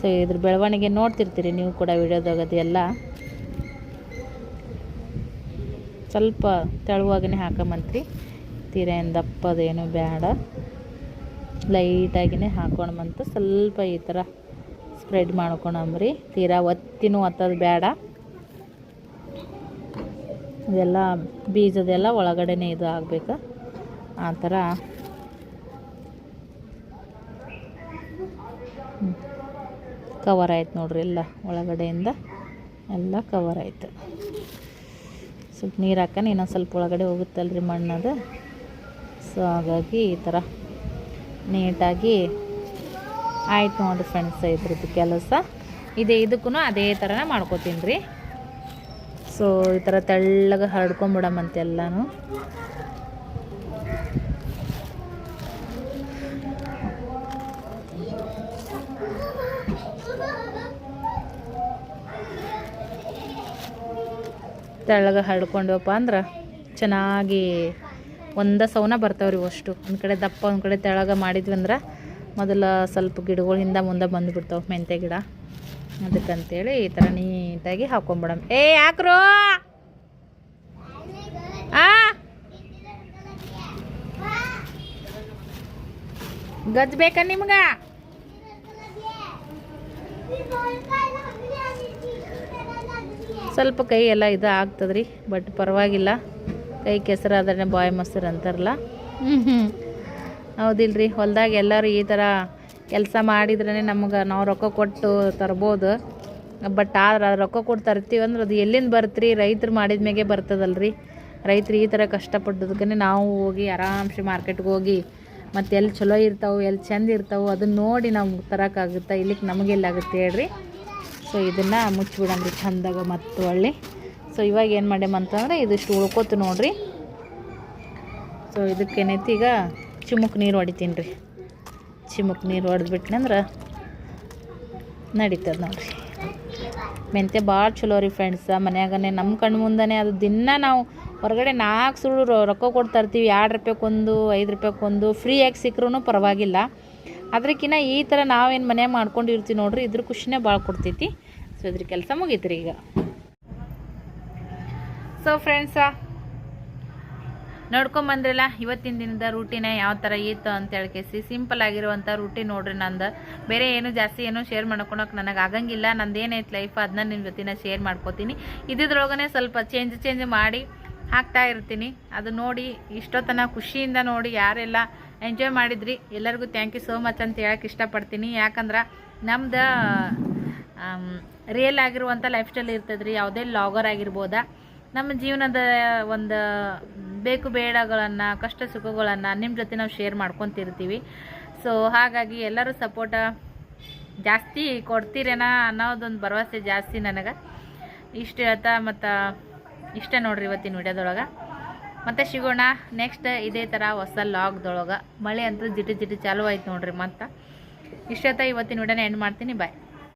ಸೊ ಇದ್ರ ಬೆಳವಣಿಗೆ ನೋಡ್ತಿರ್ತೀರಿ ನೀವು ಕೂಡ ವಿಡಿಯೋದಾಗದು ಎಲ್ಲ. ಸ್ವಲ್ಪ ತೆಳುವಾಗೇ ಹಾಕಮಂತ್ರಿ. ತೀರಾ ಏನು ದಪ್ಪದೇನು ಬೇಡ. ಲೈಟಾಗಿನೇ ಬಂತು. ಸ್ವಲ್ಪ ಈ ಥರ ಸ್ಪ್ರೆಡ್ ಮಾಡ್ಕೊಳಂಬ್ರಿ ತೀರಾ ಒತ್ತಿನೂ ಒತ್ತದು ಬೇಡ. ಇದೆಲ್ಲ ಬೀಜದೆಲ್ಲ ಒಳಗಡೆನೇ ಇದು ಆಗಬೇಕು. ಆ ಥರ ಕವರ್ ಆಯ್ತು ನೋಡ್ರಿ ಎಲ್ಲ ಒಳಗಡೆಯಿಂದ. ಎಲ್ಲ ಕವರ್ ಆಯಿತು. ಸ್ವಲ್ಪ ನೀರು ಹಾಕನ, ಇನ್ನೊಂದು ಸ್ವಲ್ಪ ಒಳಗಡೆ ಹೋಗುತ್ತಲ್ರಿ ಮಣ್ಣದು. ಸೊ ಹಾಗಾಗಿ ಈ ಥರ ನೀಟಾಗಿ ಆಯ್ತು ನೋಡಿರಿ ಫ್ರೆಂಡ್ಸ್ ಇದ್ರದ್ದು ಕೆಲಸ. ಇದೆ ಇದಕ್ಕೂ ಅದೇ ಥರನೇ ಮಾಡ್ಕೋತೀನಿ ರೀ. ಸೊ ಈ ಥರ ತೆಳ್ಳಗೆ ಹರಡ್ಕೊಂಬಿಡಮಂತೆ ಎಲ್ಲನೂ. ತೆಳ್ಳಗೆ ಹರಡ್ಕೊಂಡ್ವಪ್ಪ ಅಂದ್ರೆ ಚೆನ್ನಾಗಿ ಒಂದ ಸೌನ ಬರ್ತಾವ್ರಿ ಅಷ್ಟು. ಒಂದು ಕಡೆ ದಪ್ಪ, ಒಂದು ಕಡೆ ತೆಳಗೆ ಮಾಡಿದ್ವಿ ಅಂದ್ರೆ ಮೊದಲು ಸ್ವಲ್ಪ ಗಿಡಗಳು ಹಿಂದೆ ಮುಂದೆ ಬಂದುಬಿಡ್ತಾವೆ ಮೆಂತ್ಯ ಗಿಡ. ಅದಕ್ಕಂತೇಳಿ ಈ ಥರ ನೀಟಾಗಿ ಹಾಕೊಂಬಿಡಮ್. ಏ, ಯಾಕ್ರೋ? ಆ? ಗಜ್ ಬೇಕಾ ನಿಮ್ಗ? ಸ್ವಲ್ಪ ಕೈ ಎಲ್ಲ ಇದು ಆಗ್ತದ್ರಿ, ಬಟ್ ಪರವಾಗಿಲ್ಲ. ಕೈ ಕೆಸರಾದ್ರೆ ಬಾಯಿ ಮೊಸರು ಅಂತಾರಲ್ಲ? ಹ್ಞೂ ಹೌದಿಲ್ರಿ ಹೊಲ್ದಾಗ ಎಲ್ಲರೂ ಈ ಥರ ಕೆಲಸ ಮಾಡಿದ್ರೇ ನಮ್ಗೆ ನಾವು ರೊಕ್ಕ ಕೊಟ್ಟು ತರ್ಬೋದು. ಬಟ್ ಆದ್ರೆ ಅದು ರೊಕ್ಕ ಕೊಟ್ಟು ತರ್ತೀವಿ ಅಂದ್ರೆ ಅದು ಎಲ್ಲಿಂದ ಬರ್ತ್ರಿ? ರೈತರು ಮಾಡಿದ ಮ್ಯಾಗೆ ಬರ್ತದಲ್ರಿ. ರೈತರು ಈ ಥರ ಕಷ್ಟಪಟ್ಟದಕ್ಕೇ ನಾವು ಹೋಗಿ ಆರಾಮ್ಸೆ ಮಾರ್ಕೆಟ್ಗೆ ಹೋಗಿ ಮತ್ತು ಎಲ್ಲಿ ಚಲೋ ಇರ್ತಾವೆ ಎಲ್ಲಿ ಚಂದ ಇರ್ತಾವೆ ಅದನ್ನ ನೋಡಿ ನಾವು ತರೋಕ್ಕಾಗುತ್ತೆ ಇಲ್ಲಿಗೆ ನಮಗೆಲ್ಲಾಗುತ್ತೆ ಹೇಳ್ರಿ. ಸೊ ಇದನ್ನು ಮುಚ್ಚಿಬಿಡಮ್ರಿ ಚಂದಾಗ ಮತ್ತು ಒಳ್ಳೆ ಸೊ ಇವಾಗ ಏನು ಮಾಡ್ಯಮ್ಮ ಅಂತಂದ್ರೆ ಇದಿಷ್ಟು ಉಳ್ಕೋತು ನೋಡ್ರಿ. ಸೊ ಇದಕ್ಕೇನೈತಿ ಈಗ ಚಿಮುಕ್ ನೀರು ಹೊಡಿತೀನಿ ರೀ. ಚಿಮುಕ್ ನೀರು ಹೊಡೆದ್ಬಿಟ್ನಂದ್ರೆ ನಡೀತದೆ ನೋಡ್ರಿ. ಮೆಂತ್ಯ ಭಾಳ ಚಲೋ ರೀ ಫ್ರೆಂಡ್ಸ ಮನ್ಯಾಗನೇ ನಮ್ಮ ಕಣ್ಣು ಮುಂದೆನೇ ಅದು ದಿನ ನಾವು ಹೊರಗಡೆ ನಾಲ್ಕು ಸುಳ್ಳು ರೊಕ್ಕ ಕೊಟ್ಟು ತರ್ತೀವಿ ಎರಡು ರೂಪಾಯ್ಕೊಂದು ಐದು ರೂಪಾಯ್ಕೊಂದು ಫ್ರೀಯಾಗಿ ಸಿಕ್ಕರೂ ಪರವಾಗಿಲ್ಲ. ಅದಕ್ಕಿಂತ ಈ ಥರ ನಾವೇನು ಮನ್ಯಾಗ ಮಾಡ್ಕೊಂಡಿರ್ತೀವಿ ನೋಡ್ರಿ, ಇದ್ರ ಖುಷಿನೇ ಭಾಳ ಕೊಡ್ತೈತಿ. ಸೊ ಇದ್ರ ಕೆಲಸ ಮುಗೀತ್ರಿ ಈಗ. ಸೊ ಫ್ರೆಂಡ್ಸ ನೋಡ್ಕೊಂಬಂದ್ರಲ್ಲ ಇವತ್ತಿನ ದಿನದ ರೂಟಿನ ಯಾವ ಥರ ಇತ್ತು ಅಂತ ಹೇಳ್ಕೇಸಿ ಸಿಂಪಲ್ ಆಗಿರುವಂಥ ರೂಟೀನ್ ನೋಡ್ರಿ ನಂದು. ಬೇರೆ ಏನು ಜಾಸ್ತಿ ಏನು ಶೇರ್ ಮಾಡ್ಕೊಳಕ್ಕೆ ನನಗೆ ಆಗಂಗಿಲ್ಲ. ನಂದು ಏನೈತೆ ಲೈಫ್ ಅದನ್ನ ನಿಮ್ಮ ಜೊತಿನ ಶೇರ್ ಮಾಡ್ಕೋತೀನಿ. ಇದ್ರೊಳಗನೆ ಸ್ವಲ್ಪ ಚೇಂಜ್ ಚೇಂಜ್ ಮಾಡಿ ಹಾಕ್ತಾ ಇರ್ತೀನಿ. ಅದು ನೋಡಿ, ಇಷ್ಟೊತ್ತನ ಖುಷಿಯಿಂದ ನೋಡಿ, ಯಾರೆಲ್ಲ ಎಂಜಾಯ್ ಮಾಡಿದ್ರಿ, ಎಲ್ಲರಿಗೂ ಥ್ಯಾಂಕ್ ಯು ಸೋ ಮಚ್ ಅಂತ ಹೇಳಕ್ಕೆ ಇಷ್ಟಪಡ್ತೀನಿ. ಯಾಕಂದ್ರೆ ನಮ್ದು ರಿಯಲ್ ಆಗಿರುವಂಥ ಲೈಫ್ ಸ್ಟೈಲ್ ಇರ್ತದ್ರಿ. ಯಾವುದೇ ಲಾಗರ್ ಆಗಿರ್ಬೋದಾ. ನಮ್ಮ ಜೀವನದ ಒಂದು ಬೇಕು ಬೇಡಗಳನ್ನು, ಕಷ್ಟ ಸುಖಗಳನ್ನು ನಿಮ್ಮ ಜೊತೆ ನಾವು ಶೇರ್ ಮಾಡ್ಕೊತಿರ್ತೀವಿ. ಸೊ ಹಾಗಾಗಿ ಎಲ್ಲರೂ ಸಪೋರ್ಟ ಜಾಸ್ತಿ ಕೊಡ್ತೀರೇನಾ ಅನ್ನೋದೊಂದು ಭರವಸೆ ಜಾಸ್ತಿ ನನಗೆ. ಇಷ್ಟು ಹೇಳ್ತಾ ಮತ್ತು ಇಷ್ಟ ನೋಡ್ರಿ ಇವತ್ತಿನ ವಿಡಿಯೋದೊಳಗೆ. ಮತ್ತೆ ಸಿಗೋಣ ನೆಕ್ಸ್ಟ್ ಇದೇ ಥರ ಹೊಸ ಲಾಗ್ದೊಳಗೆ ಮಳೆ ಅಂತೂ ಜಿಟಿ ಜಿಟಿ ಚಾಲು ಆಯ್ತು ನೋಡ್ರಿ ಮತ್ತು. ಇಷ್ಟ ಇವತ್ತಿನ ವಿಡಿಯೋನ ಎಂಡ್ ಮಾಡ್ತೀನಿ. ಬಾಯ್